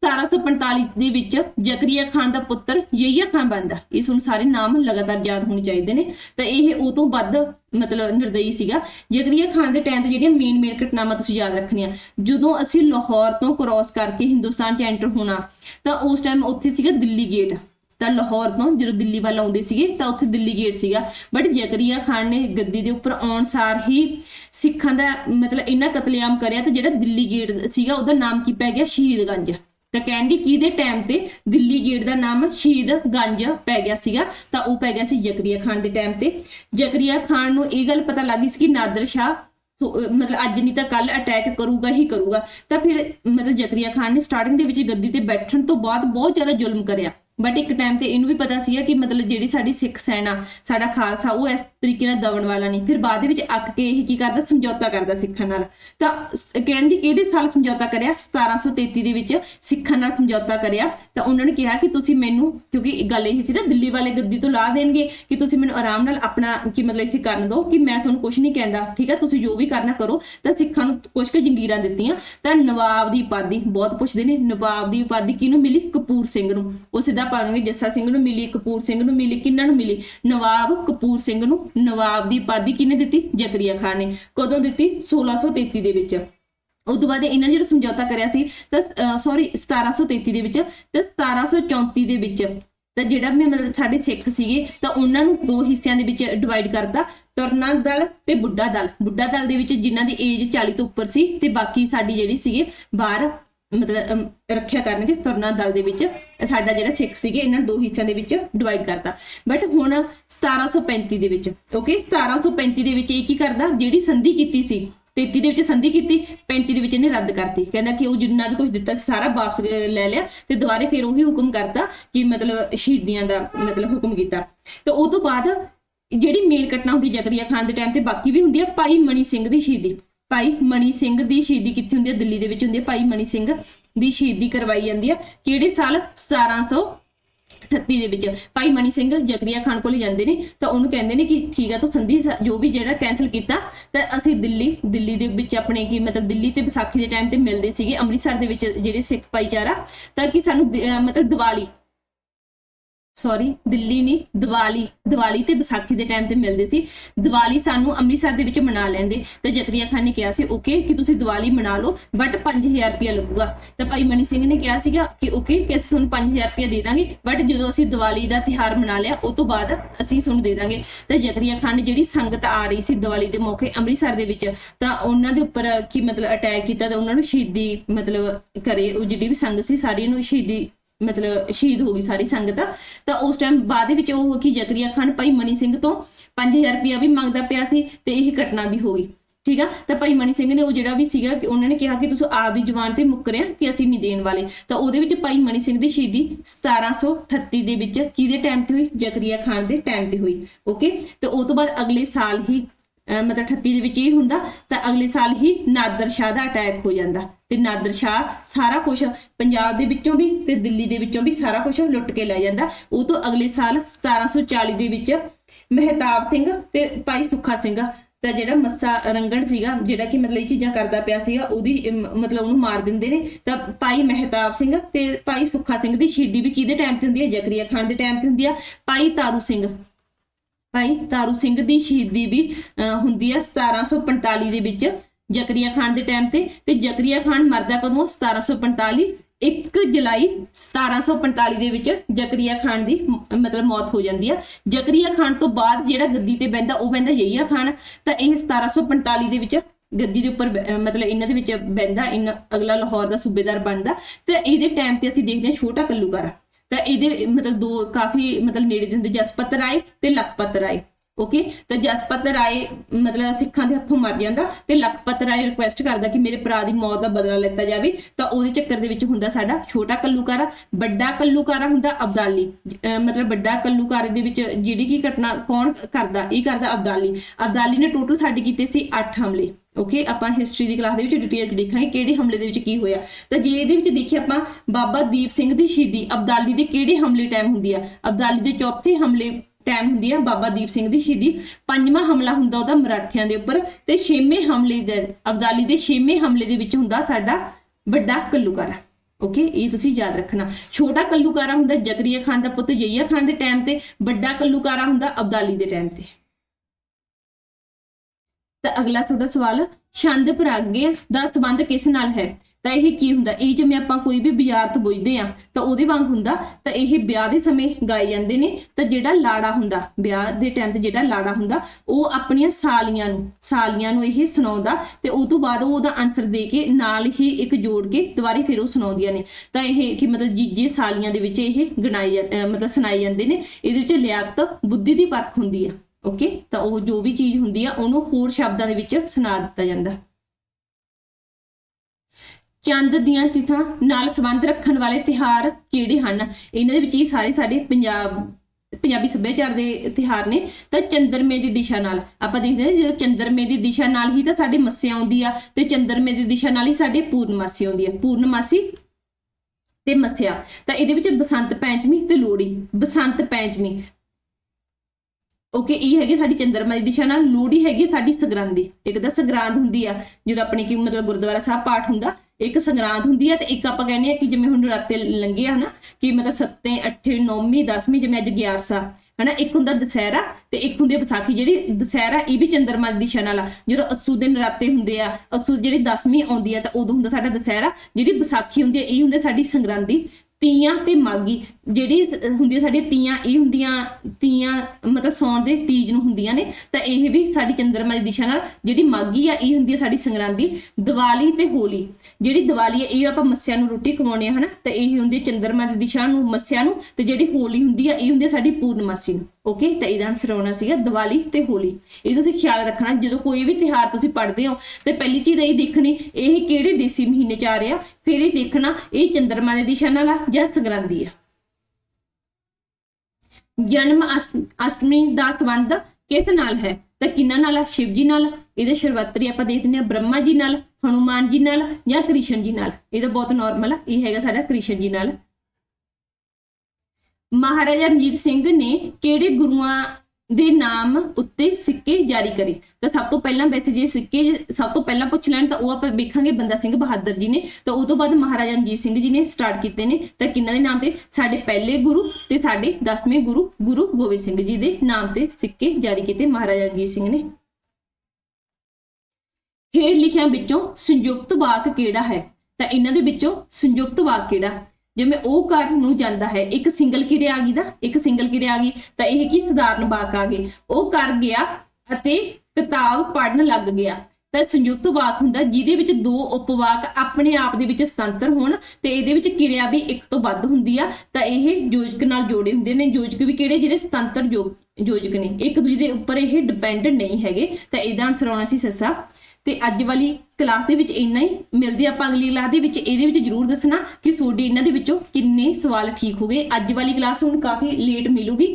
Speaker 1: 1745 ਦੇ ਵਿੱਚ ਜ਼ਕਰੀਆ ਖਾਨ ਦਾ ਪੁੱਤਰ ਯਹੀਆ ਖਾਨ ਬਣਦਾ। ਇਸ ਨੂੰ ਸਾਰੇ ਨਾਮ ਲਗਾਤਾਰ ਯਾਦ ਹੋਣੇ ਚਾਹੀਦੇ ਨੇ। ਤਾਂ ਇਹ ਉਹ ਤੋਂ ਵੱਧ ਮਤਲਬ ਨਿਰਦਈ ਸੀਗਾ। ਜ਼ਕਰੀਆ ਖਾਨ ਦੇ ਟਾਈਮ ਤੇ ਜਿਹੜੀਆਂ ਮੇਨ ਮੇਨ ਘਟਨਾਵਾਂ ਤੁਸੀਂ ਯਾਦ ਰੱਖਣੀਆਂ। ਜਦੋਂ ਅਸੀਂ ਲਾਹੌਰ ਤੋਂ ਕ੍ਰਾਸ ਕਰਕੇ ਹਿੰਦੁਸਤਾਨ 'ਚ ਐਂਟਰ ਹੋਣਾ, ਤਾਂ ਉਸ ਟਾਈਮ ਉੱਥੇ ਸੀਗਾ ਦਿੱਲੀ ਗੇਟ ਤਾਂ ਲਾਹੌਰ ਤੋਂ ਜਦੋਂ ਦਿੱਲੀ ਵੱਲ ਆਉਂਦੇ ਸੀਗੇ ਤਾਂ ਉੱਥੇ ਦਿੱਲੀ ਗੇਟ ਸੀਗਾ। ਬਟ ਜ਼ਕਰੀਆ ਖਾਨ ਨੇ ਗੱਦੀ ਦੇ ਉੱਪਰ ਆਉਣ ਸਾਰ ਹੀ ਸਿੱਖਾਂ ਦਾ ਮਤਲਬ ਇੰਨਾ ਕਤਲੇਆਮ ਕਰਿਆ ਤੇ ਜਿਹੜਾ ਦਿੱਲੀ ਗੇਟ ਸੀਗਾ ਉਹਦਾ ਨਾਮ ਕੀ ਪੈ ਗਿਆ? ਸ਼ਹੀਦਗੰਜ ਤਾਂ ਕਹਿਣਗੇ ਕਿਹਦੇ ਟਾਈਮ ਤੇ ਦਿੱਲੀ ਗੇਟ ਦਾ ਨਾਮ ਸ਼ਹੀਦਗੰਜ ਪੈ ਗਿਆ ਸੀਗਾ। ਤਾਂ ਉਹ ਪੈ ਗਿਆ ਸੀ ਜ਼ਕਰੀਆ ਖਾਨ ਦੇ ਟਾਈਮ ਤੇ। ਜ਼ਕਰੀਆ ਖਾਨ ਨੂੰ ਇਹ ਗੱਲ ਪਤਾ ਲੱਗੀ ਸੀ ਕਿ ਨਾਦਰ ਸ਼ਾਹ ਮਤਲਬ ਅੱਜ ਨਹੀਂ ਤਾਂ ਕੱਲ ਅਟੈਕ ਕਰੂਗਾ ਹੀ ਕਰੂਗਾ। ਤਾਂ ਫਿਰ ਮਤਲਬ ਜ਼ਕਰੀਆ ਖਾਨ ਨੇ ਸਟਾਰਟਿੰਗ ਦੇ ਵਿੱਚ ਗੱਦੀ ਤੇ ਬੈਠਣ ਤੋਂ ਬਾਅਦ ਬਹੁਤ ਜ਼ਿਆਦਾ ਜ਼ੁਲਮ ਕਰਿਆ। ਬਟ ਇੱਕ ਟਾਈਮ ਤੇ ਇਹਨੂੰ ਵੀ ਪਤਾ ਸੀਗਾ ਕਿ ਮਤਲਬ ਜਿਹੜੀ ਸਾਡੀ ਸਿੱਖ ਸੈਨਾ, ਸਾਡਾ ਖਾਲਸਾ, ਉਹ ਇਸ ਤਰੀਕੇ ਨਾਲ ਦਬਣ ਵਾਲਾ ਨਹੀਂ। ਫਿਰ ਬਾਅਦ ਦੇ ਵਿੱਚ ਅੱਕ ਕੇ ਇਹ ਕੀ ਕਰਦਾ, ਸਮਝੌਤਾ ਕਰਦਾ ਸਿੱਖਾਂ ਨਾਲ। ਤਾਂ ਸ- ਕਹਿੰਦੀ ਕਿਹੜੇ ਸਾਲ ਸਮਝੌਤਾ ਕਰਿਆ? 1733 ਦੇ ਵਿੱਚ ਸਿੱਖਾਂ ਨਾਲ ਸਮਝੌਤਾ ਕਰਿਆ। ਤਾਂ ਉਹਨਾਂ ਨੇ ਕਿਹਾ ਕਿ ਤੁਸੀਂ ਮੈਨੂੰ, ਕਿਉਂਕਿ ਗੱਲ ਇਹ ਸੀ ਨਾ, ਦਿੱਲੀ ਵਾਲੇ ਗੱਦੀ ਤੋਂ ਲਾ ਦੇਣਗੇ ਕਿ ਤੁਸੀਂ ਮੈਨੂੰ ਆਰਾਮ ਨਾਲ ਆਪਣਾ ਕਿ ਮਤਲਬ ਇੱਥੇ ਕਰਨ ਦਿਓ ਕਿ ਮੈਂ ਤੁਹਾਨੂੰ ਕੁਝ ਨਹੀਂ ਕਹਿੰਦਾ, ਠੀਕ ਹੈ ਤੁਸੀਂ ਜੋ ਵੀ ਕਰਨਾ ਕਰੋ। ਤਾਂ ਸਿੱਖਾਂ ਨੂੰ ਕੁਝ ਕੁ ਜੰਗੀਰਾਂ ਦਿੱਤੀਆਂ। ਤਾਂ ਨਵਾਬ ਦੀ ਉਪਾਧੀ ਬਹੁਤ ਪੁੱਛਦੇ ਨੇ, ਨਵਾਬ ਦੀ ਉਪਾਧੀ ਕਿਹਨੂੰ ਮਿਲੀ? ਕਪੂਰ ਸਿੰਘ ਨੂੰ। ਉਹ ਸਿੱਧਾ ਪਾਣਗੇ ਜੱਸਾ ਸਿੰਘ ਨੂੰ ਮਿਲੀ, ਕਪੂਰ ਸਿੰਘ ਨੂੰ ਮਿਲੀ, ਕਿੰਨਾਂ ਨੂੰ ਮਿਲੀ? ਨਵਾਬ ਕਪੂਰ ਸਿੰਘ ਨੂੰ, ਨਵਾਬ ਦੀ ਉਪਾਧੀ ਕਿਹਨੇ ਦਿੱਤੀ? ਜ਼ਕਰੀਆ ਖਾਨ ਨੇ। ਕਦੋਂ ਦਿੱਤੀ? 1633 ਦੇ ਵਿੱਚ। ਉਸ ਤੋਂ ਬਾਅਦ ਇਹਨਾਂ ਨੇ ਜਿਹੜਾ ਸਮਝੌਤਾ ਕਰਿਆ ਸੀ, ਤਾਂ ਸੌਰੀ 1733 ਦੇ ਵਿੱਚ, ਤੇ 1734 ਦੇ ਵਿੱਚ, ਤਾਂ ਜਿਹੜਾ ਵੀ ਮਤਲਬ ਸਾਡੇ ਸਿੱਖ ਸੀਗੇ, ਤਾਂ ਉਹਨਾਂ ਨੂੰ ਦੋ ਹਿੱਸਿਆਂ ਦੇ ਵਿੱਚ ਡਿਵਾਈਡ ਕਰਤਾ ਤਰਨਾ ਦਲ ਤੇ ਬੁੱਢਾ ਦਲ। ਬੁੱਢਾ ਦਲ ਦੇ ਵਿੱਚ ਜਿਨ੍ਹਾਂ ਦੀ ਏਜ 40 ਤੋਂ ਉੱਪਰ ਸੀ, ਤੇ ਬਾਕੀ ਸਾਡੀ ਜਿਹੜੀ ਸੀਗੇ ਬਾਹਰ ਮਤਲਬ ਰੱਖਿਆ ਕਰਨਗੇ ਤੁਰਨਾ ਦਲ ਦੇ ਵਿੱਚ, ਸਾਡਾ ਜਿਹੜਾ ਸਿੱਖ ਸੀਗੇ, ਇਹਨਾਂ ਨੂੰ ਦੋ ਹਿੱਸਿਆਂ ਦੇ ਵਿੱਚ ਡਿਵਾਈਡ ਕਰਤਾ। ਬਟ ਹੁਣ 1735 ਦੇ ਵਿੱਚ ਓਕੇ 1735 ਦੇ ਵਿੱਚ ਇਹ ਕੀ ਕਰਦਾ? ਜਿਹੜੀ ਸੰਧੀ ਕੀਤੀ ਸੀ 33 ਦੇ ਵਿੱਚ ਸੰਧੀ ਕੀਤੀ 35 ਦੇ ਵਿੱਚ ਇਹਨੇ ਰੱਦ ਕਰਤੀ। ਕਹਿੰਦਾ ਕਿ ਉਹ ਜਿੰਨਾ ਵੀ ਕੁਝ ਦਿੱਤਾ ਸੀ, ਸਾਰਾ ਵਾਪਸ ਲੈ ਲਿਆ ਤੇ ਦੁਬਾਰੇ ਫਿਰ ਉਹੀ ਹੁਕਮ ਕਰਤਾ ਕਿ ਮਤਲਬ ਸ਼ਹੀਦੀਆਂ ਦਾ ਮਤਲਬ ਹੁਕਮ ਕੀਤਾ। ਤੇ ਉਹ ਤੋਂ ਬਾਅਦ ਜਿਹੜੀ ਮੇਨ ਘਟਨਾ ਹੁੰਦੀ ਜਕਰੀਆ ਖਾਨ ਦੇ ਟਾਈਮ ਤੇ, ਬਾਕੀ ਵੀ ਹੁੰਦੀ ਆ ਭਾਈ ਮਣੀ ਸਿੰਘ ਦੀ ਸ਼ਹੀਦੀ। ਭਾਈ ਮਣੀ ਸਿੰਘ ਦੀ ਸ਼ਹੀਦੀ ਕਿੱਥੇ ਹੁੰਦੀ ਹੈ ਦਿੱਲੀ ਦੇ ਵਿੱਚ ਹੁੰਦੀ ਹੈ ਭਾਈ ਮਣੀ ਸਿੰਘ ਦੀ ਸ਼ਹੀਦੀ ਕਰਵਾਈ ਜਾਂਦੀ ਹੈ ਕਿਹੜੇ ਸਾਲ? 1738 ਦੇ ਵਿੱਚ। ਭਾਈ ਮਣੀ ਸਿੰਘ ਜਕਰੀਆ ਖਾਨ ਕੋਲ ਜਾਂਦੇ ਨੇ। ਤਾਂ ਉਹਨੂੰ ਕਹਿੰਦੇ ਨੇ ਕਿ ਠੀਕ ਆ, ਤੂੰ ਸੰਧੀ ਜੋ ਵੀ ਜਿਹੜਾ ਕੈਨਸਲ ਕੀਤਾ, ਤਾਂ ਅਸੀਂ ਦਿੱਲੀ ਦਿੱਲੀ ਦੇ ਵਿੱਚ ਆਪਣੇ ਕੀ ਮਤਲਬ ਦਿੱਲੀ ਤੇ ਵਿਸਾਖੀ ਦੇ ਟਾਈਮ ਤੇ ਮਿਲਦੇ ਸੀਗੇ। ਅੰਮ੍ਰਿਤਸਰ ਦੇ ਵਿੱਚ ਜਿਹੜੇ ਸਿੱਖ ਭਾਈਚਾਰਾ, ਤਾਂ ਕਿ ਸਾਨੂੰ ਮਤਲਬ ਦੀਵਾਲੀ ਸੌਰੀ ਦਿੱਲੀ ਨਹੀਂ, ਦੀਵਾਲੀ। ਦੀਵਾਲੀ ਤੇ ਵਿਸਾਖੀ ਦੇ ਟਾਈਮ ਤੇ ਮਿਲਦੇ ਸੀ। ਦੀਵਾਲੀ ਸਾਨੂੰ ਅੰਮ੍ਰਿਤਸਰ ਦੇ ਵਿੱਚ ਮਨਾ ਲੈਂਦੇ। ਤੇ ਜਕਰੀਆ ਖਾਨ ਨੇ ਕਿਹਾ ਸੀ ਓਕੇ ਕਿ ਤੁਸੀਂ ਦੀਵਾਲੀ ਮਨਾ ਲਓ ਬਟ 5000 ਰੁਪਇਆ ਲੱਗੂਗਾ। ਤਾਂ ਭਾਈ ਮਨੀ ਸਿੰਘ ਨੇ ਕਿਹਾ ਸੀਗਾ ਕਿ ਓਕੇ ਕਿ ਅਸੀਂ ਤੁਹਾਨੂੰ 5000 ਰੁਪਇਆ ਦੇ ਦਾਂਗੇ ਬਟ ਜਦੋਂ ਅਸੀਂ ਦੀਵਾਲੀ ਦਾ ਤਿਹਾਰ ਮਨਾ ਲਿਆ ਉਸ ਤੋਂ ਬਾਅਦ ਅਸੀਂ ਤੁਹਾਨੂੰ ਦੇ ਦਾਂਗੇ। ਤੇ ਜਕਰੀਆ ਖਾਨ ਨੇ ਜਿਹੜੀ ਸੰਗਤ ਆ ਰਹੀ ਸੀ ਦੀਵਾਲੀ ਦੇ ਮੌਕੇ ਅੰਮ੍ਰਿਤਸਰ ਦੇ ਵਿੱਚ, ਤਾਂ ਉਹਨਾਂ ਦੇ ਉੱਪਰ ਕੀ ਮਤਲਬ ਅਟੈਕ ਕੀਤਾ ਤੇ ਉਹਨਾਂ ਨੂੰ ਸ਼ਹੀਦੀ ਮਤਲਬ ਕਰੇ। ਉਹ ਜਿਹੜੀ ਵੀ ਸੰਗਤ ਸੀ ਸਾਰੀ ਨੂੰ ਸ਼ਹੀਦੀ ਮਤਲਬ ਸ਼ਹੀਦ ਹੋ ਗਈ ਸਾਰੀ ਸੰਗਤ। ਤਾਂ ਉਸ ਟਾਈਮ ਬਾਅਦ ਦੇ ਵਿੱਚ ਉਹ ਕੀ ਜਕਰੀਆ ਖਾਨ, ਭਾਈ ਮਨੀ ਸਿੰਘ ਤੋਂ 5000 ਰੁਪਇਆ ਵੀ ਮੰਗਦਾ ਪਿਆ ਸੀ ਤੇ ਇਹ ਘਟਨਾ ਵੀ ਹੋ ਗਈ। ਠੀਕ ਆ? ਤਾਂ ਭਾਈ ਮਨੀ ਸਿੰਘ ਨੇ ਉਹ ਜਿਹੜਾ ਵੀ ਸੀਗਾ ਕਿ ਉਹਨਾਂ ਨੇ ਕਿਹਾ ਕਿ ਤੁਸੀਂ ਆਪ ਦੀ ਜ਼ੁਬਾਨ ਤੇ ਮੁੱਕਰਿਆ ਕਿ ਅਸੀਂ ਨਹੀਂ ਦੇਣ ਵਾਲੇ। ਤਾਂ ਉਹਦੇ ਵਿੱਚ ਭਾਈ ਮਨੀ ਸਿੰਘ ਦੀ ਸ਼ਹੀਦੀ 1738 ਦੇ ਵਿੱਚ ਕਿਹਦੇ ਟਾਈਮ ਤੇ ਹੋਈ? ਜਕਰੀਆ ਖਾਨ ਦੇ ਟਾਈਮ ਤੇ ਹੋਈ। ਓਕੇ ਤੇ ਉਸ ਤੋਂ ਬਾਅਦ ਅਗਲੇ ਸਾਲ ਹੀ ਮਤਲਬ 38 ਦੇ ਵਿੱਚ ਇਹ ਹੁੰਦਾ, ਤਾਂ ਅਗਲੇ ਸਾਲ ਹੀ ਨਾਦਰ ਸ਼ਾਹ ਦਾ ਅਟੈਕ ਹੋ ਜਾਂਦਾ। ਤੇ ਨਾਦਰ ਸ਼ਾਹ ਸਾਰਾ ਕੁਝ ਪੰਜਾਬ ਦੇ ਵਿੱਚੋਂ ਵੀ ਤੇ ਦਿੱਲੀ ਦੇ ਵਿੱਚੋਂ ਵੀ ਸਾਰਾ ਕੁਝ ਲੁੱਟ ਕੇ ਲੈ ਜਾਂਦਾ। ਉਹ ਤੋਂ ਅਗਲੇ ਸਾਲ 1740 ਦੇ ਵਿੱਚ ਮਹਿਤਾਬ ਸਿੰਘ ਤੇ ਭਾਈ ਸੁੱਖਾ ਸਿੰਘ ਤਾਂ ਜਿਹੜਾ ਮੱਸਾ ਰੰਗੜ ਸੀਗਾ, ਜਿਹੜਾ ਕਿ ਮਤਲਬ ਇਹ ਚੀਜ਼ਾਂ ਕਰਦਾ ਪਿਆ ਸੀਗਾ, ਉਹਦੀ ਮਤਲਬ ਉਹਨੂੰ ਮਾਰ ਦਿੰਦੇ ਨੇ। ਤਾਂ ਭਾਈ ਮਹਿਤਾਬ ਸਿੰਘ ਤੇ ਭਾਈ ਸੁੱਖਾ ਸਿੰਘ ਦੀ ਸ਼ਹੀਦੀ ਵੀ ਕਿਹਦੇ ਟਾਈਮ ਤੇ ਹੁੰਦੀ ਹੈ? ਜਕਰੀਆ ਖਾਨ ਦੇ ਟਾਈਮ ਤੇ ਹੁੰਦੀ ਆ। ਭਾਈ ਤਾਰੂ ਸਿੰਘ। ਭਾਈ ਤਾਰੂ ਸਿੰਘ ਦੀ ਸ਼ਹੀਦੀ ਵੀ ਅਹ, ਹੁੰਦੀ ਹੈ 1745 ਦੇ ਵਿੱਚ ਜਕਰੀਆ ਖਾਨ ਦੇ ਟਾਈਮ ਤੇ। ਤੇ ਜਕਰੀਆ ਖਾਨ ਮਰਦਾ ਕਦੋਂ 1745 1 ਜੁਲਾਈ 1745 ਦੇ ਵਿੱਚ ਜਕਰੀਆ ਖਾਨ ਦੀ ਮਤਲਬ ਮੌਤ ਹੋ ਜਾਂਦੀ ਆ। ਜਕਰੀਆ ਖਾਨ ਤੋਂ ਬਾਅਦ ਜਿਹੜਾ ਗੱਦੀ ਤੇ ਬੈੰਦਾ ਉਹ ਬੈੰਦਾ ਯਹੀਆ ਖਾਨ। ਤਾਂ ਇਹ 1745 ਦੇ ਵਿੱਚ ਗੱਦੀ ਦੇ ਉੱਪਰ ਮਤਲਬ ਇਹਨਾਂ ਦੇ ਵਿੱਚ ਬੈੰਦਾ ਇਨ ਅਗਲਾ ਲਾਹੌਰ ਦਾ ਸੂਬੇਦਾਰ ਬਣਦਾ। ਤੇ ਇਹਦੇ ਟਾਈਮ ਤੇ ਅਸੀਂ ਦੇਖਦੇ ਹਾਂ ਛੋਟਾ ਕੱਲੂਕਾਰਾ ਤਾਂ ਇਹਦੇ ਮਤਲਬ ਦੋ ਕਾਫੀ ਮਤਲਬ ਨੇੜੇ ਦੇ ਹੁੰਦੇ ਜਸਪਤ ਰਾਏ ਤੇ ਲਖਪਤ ਰਾਏ। ਓਕੇ ਤਾਂ ਜਸਪਤ ਰਾਏ, ਮਤਲਬ ਸਿੱਖਾਂ ਦੇ ਹੱਥੋਂ ਮਰ ਜਾਂਦਾ ਤੇ ਲਖਪਤ ਰਾਏ ਰਿਕੁਐਸਟ ਕਰਦਾ ਕਿ ਮੇਰੇ ਭਰਾ ਦੀ ਮੌਤ ਦਾ ਬਦਲਾ ਲਿੱਤਾ ਜਾਵੇ, ਤਾਂ ਉਹਦੇ ਚੱਕਰ ਦੇ ਵਿੱਚ ਹੁੰਦਾ ਸਾਡਾ ਛੋਟਾ ਕੱਲੂਕਾਰਾ, ਵੱਡਾ ਕੱਲੂਕਾਰਾ ਹੁੰਦਾ ਅਬਦਾਲੀ। ਮਤਲਬ ਵੱਡਾ ਕੱਲੂਕਾਰੇ ਦੇ ਵਿੱਚ ਜਿਹੜੀ ਕੀ ਘਟਨਾ ਕੌਣ ਕਰਦਾ, ਇਹ ਕਰਦਾ ਅਬਦਾਲੀ। ਅਬਦਾਲੀ ਨੇ ਟੋਟਲ ਸਾਡੇ ਕੀਤੇ ਸੀ 8 ਹਮਲੇ। ਓਕੇ ਆਪਾਂ ਹਿਸਟਰੀ ਦੀ ਕਲਾਸ ਦੇ ਵਿੱਚ ਡਿਟੇਲ ਚ ਦੇਖਾਂਗੇ ਕਿਹੜੇ ਹਮਲੇ ਦੇ ਵਿੱਚ ਕੀ ਹੋਇਆ। ਤਾਂ ਜੇ ਇਹਦੇ ਵਿੱਚ ਦੇਖੀਏ ਆਪਾਂ, ਬਾਬਾ ਦੀਪ ਸਿੰਘ ਦੀ ਸ਼ਹੀਦੀ ਅਬਦਾਲੀ ਦੇ ਕਿਹੜੇ ਹਮਲੇ ਟਾਈਮ ਹੁੰਦੀ ਆ? ਅਬਦਾਲੀ ਦੇ ਚੌਥੇ ਹਮਲੇ ਟਾਈਮ ਹੁੰਦੀ ਹੈ ਬਾਬਾ ਦੀਪ ਸਿੰਘ ਦੀ ਸ਼ਹੀਦੀ। ਪੰਜਵਾਂ ਹਮਲਾ ਹੁੰਦਾ ਉਹਦਾ ਮਰਾਠਿਆਂ ਦੇ ਉੱਪਰ ਤੇ ਛੇਵੇਂ ਹਮਲੇ ਦੇ, ਅਬਦਾਲੀ ਦੇ ਛੇਵੇਂ ਹਮਲੇ ਦੇ ਵਿੱਚ ਹੁੰਦਾ ਸਾਡਾ ਵੱਡਾ ਕੱਲੂਕਾਰਾ। ਓਕੇ ਇਹ ਤੁਸੀਂ ਯਾਦ ਰੱਖਣਾ। ਛੋਟਾ ਕੱਲੂਕਾਰਾ ਹੁੰਦਾ ਜਕਰੀਆ ਖਾਨ ਦਾ ਪੁੱਤ ਜਈਆ ਖਾਨ ਦੇ ਟਾਈਮ ਤੇ, ਵੱਡਾ ਕੱਲੂਕਾਰਾ ਹੁੰਦਾ ਅਬਦਾਲੀ ਦੇ ਟਾਈਮ ਤੇ। ਤਾਂ ਅਗਲਾ ਤੁਹਾਡਾ ਸਵਾਲ, ਛੰਦ ਪ੍ਰਾਗਯ ਦਾ ਸੰਬੰਧ ਕਿਸ ਨਾਲ ਹੈ? ਤਾਂ ਇਹ ਕੀ ਹੁੰਦਾ? ਇਹ ਜਿਵੇਂ ਆਪਾਂ ਕੋਈ ਵੀ ਬਿਜਾਰਤ ਬੁਝਦੇ ਆ ਤਾਂ ਉਹਦੇ ਵਾਂਗ ਹੁੰਦਾ, ਤਾਂ ਇਹ ਵਿਆਹ ਦੇ ਸਮੇਂ ਗਾਏ ਜਾਂਦੇ ਨੇ, ਤਾਂ ਜਿਹੜਾ ਲਾੜਾ ਹੁੰਦਾ, ਵਿਆਹ ਦੇ ਟਾਈਮ ਤੇ ਜਿਹੜਾ ਲਾੜਾ ਹੁੰਦਾ, ਉਹ ਆਪਣੀਆਂ ਸਾਲੀਆਂ ਨੂੰ ਸਾਲੀਆਂ ਨੂੰ ਇਹ ਸੁਣਾਉਂਦਾ ਤੇ ਉਸ ਤੋਂ ਬਾਅਦ ਉਹ ਉਹਦਾ ਆਨਸਰ ਦੇ ਕੇ ਨਾਲ ਹੀ ਇੱਕ ਜੋੜ ਕੇ ਦੁਬਾਰੇ ਫਿਰ ਉਹ ਸੁਣਾਉਂਦੀਆਂ ਨੇ। ਤਾਂ ਇਹ ਕਿ ਮਤਲਬ ਜੀਜੇ ਸਾਲੀਆਂ ਦੇ ਵਿੱਚ ਇਹ ਗਣਾਈ ਜਾਂ- ਮਤਲਬ ਸੁਣਾਏ ਜਾਂਦੇ ਨੇ, ਇਹਦੇ ਵਿੱਚ ਲਿਆਕਤ ਬੁੱਧੀ ਦੀ ਪਰਖ ਹੁੰਦੀ ਆ ਓਕੇ ਤਾਂ ਉਹ ਜੋ ਵੀ ਚੀਜ਼ ਹੁੰਦੀ ਆ, ਉਹਨੂੰ ਹੋਰ ਸ਼ਬਦਾਂ ਦੇ ਵਿੱਚ ਸੁਣਾ ਦਿੱਤਾ ਜਾਂਦਾ। ਚੰਦ ਦੀਆਂ ਤਿਥਾਂ ਨਾਲ ਸੰਬੰਧ ਰੱਖਣ ਵਾਲੇ ਤਿਹਾਰ ਕਿਹੜੇ ਹਨ? ਇਹਨਾਂ ਦੇ ਵਿੱਚ ਇਹ ਸਾਰੇ ਸਾਡੇ ਪੰਜਾਬ, ਪੰਜਾਬੀ ਸੱਭਿਆਚਾਰ ਦੇ ਤਿਹਾਰ ਨੇ। ਤਾਂ ਚੰਦਰਮੇ ਦੀ ਦਿਸ਼ਾ ਨਾਲ, ਆਪਾਂ ਦੇਖਦੇ ਹਾਂ ਜਦੋਂ ਚੰਦਰਮੇ ਦੀ ਦਿਸ਼ਾ ਨਾਲ ਹੀ ਤਾਂ ਸਾਡੇ ਮੱਸਿਆ ਆਉਂਦੀ ਆ ਤੇ ਚੰਦਰਮੇ ਦੀ ਦਿਸ਼ਾ ਨਾਲ ਹੀ ਸਾਡੇ ਪੂਰਨਮਾਸੀ ਆਉਂਦੀ ਆ। ਪੂਰਨਮਾਸੀ ਤੇ ਮੱਸਿਆ। ਤਾਂ ਇਹਦੇ ਵਿੱਚ ਬਸੰਤ ਪੰਚਮੀ ਤੇ ਲੋਹੜੀ, ਬਸੰਤ ਪੰਚਮੀ। ਓਕੇ, ਇਹ ਹੈਗੀ ਸਾਡੀ ਚੰਦਰਮਾ ਦੀ ਦਿਸ਼ਾ ਨਾਲ। ਲੋਹੜੀ ਹੈਗੀ ਸਾਡੀ ਸੰਗਰਾਂਦੀ। ਇੱਕ ਤਾਂ ਸੰਗਰਾਂਦ ਹੁੰਦੀ ਆ, ਜਦੋਂ ਆਪਣੇ ਕੀ ਮਤਲਬ ਗੁਰਦੁਆਰਾ ਸਾਹਿਬ ਪਾਠ ਹੁੰਦਾ ਇੱਕ ਸੰਗਰਾਂਦ ਹੁੰਦੀ ਹੈ ਤੇ ਇੱਕ ਆਪਾਂ ਕਹਿੰਦੇ ਆ ਕਿ ਜਿਵੇਂ ਹੁਣ ਰਾਤੇ ਲੰਘੇ ਆ ਹਨਾ, ਕਿ ਮਤਲਬ 7 8 9ਵੀਂ 10ਵੀਂ ਜਿਵੇਂ ਅੱਜ 11 ਹਨਾ, ਇੱਕ ਹੁੰਦਾ ਦਸਹਿਰਾ ਤੇ ਇੱਕ ਹੁੰਦੀ ਆ ਵਿਸਾਖੀ, ਜਿਹੜੀ ਦਸਹਿਰਾ ਇਹ ਵੀ ਚੰਦਰਮਾ ਦੀ ਦਿਸ਼ਾ ਨਾਲ ਆ। ਜਦੋਂ ਅਸੂ ਦੇ ਨਰਾਤੇ ਹੁੰਦੇ ਆ, ਅਸੂ ਜਿਹੜੀ 10ਵੀਂ ਆਉਂਦੀ ਆ ਤਾਂ ਉਦੋਂ ਹੁੰਦਾ ਸਾਡਾ ਦਸਹਿਰਾ, ਜਿਹੜੀ ਵਿਸਾਖੀ ਹੁੰਦੀ ਆ, ਇਹ ਹੁੰਦੀ ਆ ਸਾਡੀ ਸੰਗਰਾਂਦੀ। ਤੀਆਂ ਤੇ ਮਾਗੀ, ਜਿਹੜੀ ਸ- ਹੁੰਦੀ ਸਾਡੀ ਤੀਆਂ, ਇਹ ਹੁੰਦੀਆਂ ਤੀਆਂ, ਮਤਲਬ ਸੌਣ ਦੇ ਤੀਜ ਨੂੰ ਹੁੰਦੀਆਂ ਨੇ, ਤਾਂ ਇਹ ਵੀ ਸਾਡੀ ਚੰਦਰਮਾ ਦੀ ਦਿਸ਼ਾ ਨਾਲ, ਜਿਹੜੀ ਮਾਗੀ ਆ, ਇਹ ਹੁੰਦੀ ਹੈ ਸਾਡੀ ਸੰਗਰਾਂਦੀ, ਦੀਵਾਲੀ ਤੇ ਹੋਲੀ। ਜਿਹੜੀ ਦੀਵਾਲੀ ਆ, ਇਹ ਆਪਾਂ ਮੱਸਿਆ ਨੂੰ ਰੋਟੀ ਖਵਾਉਣੇ ਆ, ਹਨਾ? ਤਾਂ ਇਹ ਹੁੰਦੀ ਚੰਦਰਮਾ ਦੀ ਦਿਸ਼ਾ ਨੂੰ, ਮੱਸਿਆ ਨੂੰ, ਤੇ ਜਿਹੜੀ ਹੋਲੀ ਹੁੰਦੀ ਆ, ਇਹ ਹੁੰਦੀ ਹੈ ਸਾਡੀ ਪੂਰਨਮਾਸੀ ਨੂੰ। ਓਕੇ ਤਾਂ ਇਹਦਾ ਆਨਸਰ ਆਉਣਾ ਸੀਗਾ ਦੀਵਾਲੀ ਤੇ ਹੋਲੀ। ਇਹ ਤੁਸੀਂ ਖਿਆਲ ਰੱਖਣਾ, ਜਦੋਂ ਕੋਈ ਵੀ ਤਿਹਾਰ ਤੁਸੀਂ ਪੜ੍ਹਦੇ ਹੋ, ਤੇ ਪਹਿਲੀ ਚੀਜ਼ ਇਹ ਦੇਖਣੀ, ਇਹ ਕਿਹੜੇ ਦੇਸੀ ਮਹੀਨੇ ਚ ਆ ਰਿਹਾ, ਫਿਰ ਇਹ ਦੇਖਣਾ, ਇਹ ਚੰਦਰਮਾ ਦੀ ਦਿਸ਼ਾ ਨਾਲ ਆ ਜਾਂ ਸੰਗਰਾਂਦੀ ਆ? ਜਨਮ ਅਸ਼ਟ- ਅਸ਼ਟਮੀ ਦਾ ਸੰਬੰਧ ਕਿਸ ਨਾਲ ਹੈ? ਤਾਂ ਕਿੰਨਾ ਨਾਲ ਆ? ਸ਼ਿਵ ਜੀ ਨਾਲ। ਇਹਦੇ ਸ਼ਰਵਤਰੀ ਆਪਾਂ ਦੇਖਦੇ ਹਾਂ, ਬ੍ਰਹਮਾ ਜੀ ਨਾਲ, ਹਨੂਮਾਨ ਜੀ ਨਾਲ ਜਾਂ ਕ੍ਰਿਸ਼ਨ ਜੀ ਨਾਲ। ਇਹਦਾ ਬਹੁਤ ਨਾਰਮਲ ਆ, ਇਹ ਹੈਗਾ ਸਾਡਾ ਕ੍ਰਿਸ਼ਨ ਜੀ ਨਾਲ। ਮਹਾਰਾਜਾ ਰਣਜੀਤ ਸਿੰਘ ਨੇ ਕਿਹੜੇ ਗੁਰੂਆਂ ਦੇ ਨਾਮ ਉੱਤੇ ਸਿੱਕੇ ਜਾਰੀ ਕਰੇ? ਤਾਂ ਸਭ ਤੋਂ ਪਹਿਲਾਂ ਵੈਸੇ ਜੇ ਸਿੱਕੇ ਸਭ ਤੋਂ ਪਹਿਲਾਂ ਪੁੱਛ ਲੈਣ, ਤਾਂ ਉਹ ਆਪਾਂ ਵੇਖਾਂਗੇ ਬੰਦਾ ਸਿੰਘ ਬਹਾਦਰ ਜੀ ਨੇ। ਤਾਂ ਉਹ ਤੋਂ ਬਾਅਦ ਮਹਾਰਾਜਾ ਰਣਜੀਤ ਸਿੰਘ ਜੀ ਨੇ ਸਟਾਰਟ ਕੀਤੇ ਨੇ। ਤਾਂ ਕਿਹਨਾਂ ਦੇ ਨਾਮ ਤੇ? ਸਾਡੇ ਪਹਿਲੇ ਗੁਰੂ ਤੇ ਸਾਡੇ 10ਵੇਂ ਗੁਰੂ ਗੁਰੂ ਗੋਬਿੰਦ ਸਿੰਘ ਜੀ ਦੇ ਨਾਮ ਤੇ ਸਿੱਕੇ ਜਾਰੀ ਕੀਤੇ ਮਹਾਰਾਜਾ ਰਣਜੀਤ ਸਿੰਘ ਨੇ। ਹੇਠ ਲਿਖਿਆਂ ਵਿੱਚੋਂ ਸੰਯੁਕਤ ਵਾਕ ਕਿਹੜਾ ਹੈ? ਤਾਂ ਇਹਨਾਂ ਦੇ ਵਿੱਚੋਂ ਸੰਯੁਕਤ ਵਾਕ ਕਿਹੜਾ? ਜਿਵੇਂ ਉਹ ਘਰ ਨੂੰ ਜਾਂਦਾ ਹੈ, ਇੱਕ ਸਿੰਗਲ ਕਿਰਿਆ ਆ ਗਈ ਦਾ? ਇੱਕ ਸਿੰਗਲ ਕਿਰਿਆ ਆ ਗਈ? ਤਾਂ ਇਹ ਕੀ ਸਧਾਰਨ ਵਾਕ ਆ ਗਏ। ਉਹ ਕਰ ਗਿਆ ਅਤੇ ਕਿਤਾਬ ਪੜਨ ਲੱਗ ਗਿਆ। ਤਾਂ ਸੰਯੁਕਤ ਵਾਕ ਹੁੰਦਾ, ਜਿਹਦੇ ਵਿੱਚ ਦੋ ਉਪਵਾਕ ਆਪਣੇ ਆਪ ਦੇ ਵਿੱਚ ਸੁਤੰਤਰ ਹੋਣ ਤੇ ਇਹਦੇ ਵਿੱਚ ਕਿਰਿਆ ਵੀ ਇੱਕ ਤੋਂ ਵੱਧ ਹੁੰਦੀ ਆ। ਤਾਂ ਇਹ ਯੋਜਕ ਨਾਲ ਜੋੜੇ ਹੁੰਦੇ ਨੇ। ਯੋਜਕ ਵੀ ਕਿਹੜੇ? ਜਿਹੜੇ ਸੁਤੰਤਰ ਯੋਗ ਯੋਜਕ ਨੇ। ਇੱਕ ਦੂਜੇ ਦੇ ਉੱਪਰ ਇਹ ਡਿਪੈਂਡ ਨਹੀਂ ਹੈਗੇ। ਤਾਂ ਇਹਦਾ ਆਨਸਰ ਆਉਣਾ ਸੀ ਸੱਸਾ ਤੇ ਅੱਜ ਵਾਲੀ ਕਲਾਸ ਦੇ ਵਿੱਚ ਇੰਨਾ ਹੀ ਮਿਲਦੇ ਆਪਾਂ ਅਗਲੀ ਕਲਾਸ ਦੇ ਵਿੱਚ, ਇਹਦੇ ਵਿੱਚ ਜਰੂਰ ਦੱਸਣਾ ਕਿ ਤੁਹਾਡੇ ਇਹਨਾਂ ਦੇ ਵਿੱਚੋਂ ਕਿੰਨੇ ਸਵਾਲ ਠੀਕ ਹੋ ਗਏ। ਅੱਜ ਵਾਲੀ ਕਲਾਸ ਹੁਣ ਕਾਫੀ ਲੇਟ ਮਿਲੂਗੀ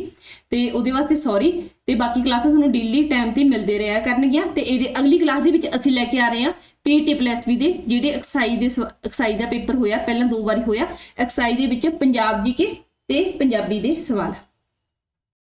Speaker 1: ਤੇ ਉਹਦੇ ਵਾਸਤੇ ਸੌਰੀ ਤੇ ਬਾਕੀ ਕਲਾਸਾਂ ਤੁਹਾਨੂੰ ਡੇਲੀ ਟਾਈਮ ਤੇ ਮਿਲਦੇ ਰਿਹਾ ਕਰਨਗੀਆਂ ਤੇ ਇਹਦੇ ਅਗਲੀ ਕਲਾਸ ਦੇ ਵਿੱਚ ਅਸੀਂ ਲੈ ਕੇ ਆ ਰਹੇ ਹਾਂ ਪੀਟੀ ਪਲੱਸ ਵੀ ਦੇ, ਜਿਹੜੇ ਐਕਸਾਈ ਦੇ ਸਵ- ਦਾ ਪੇਪਰ ਹੋਇਆ, ਪਹਿਲਾਂ ਦੋ ਵਾਰੀ ਹੋਇਆ ਐਕਸਾਈ ਦੇ ਵਿੱਚ ਪੰਜਾਬ ਜੀ ਕੇ ਤੇ ਪੰਜਾਬੀ ਦੇ ਸਵਾਲ।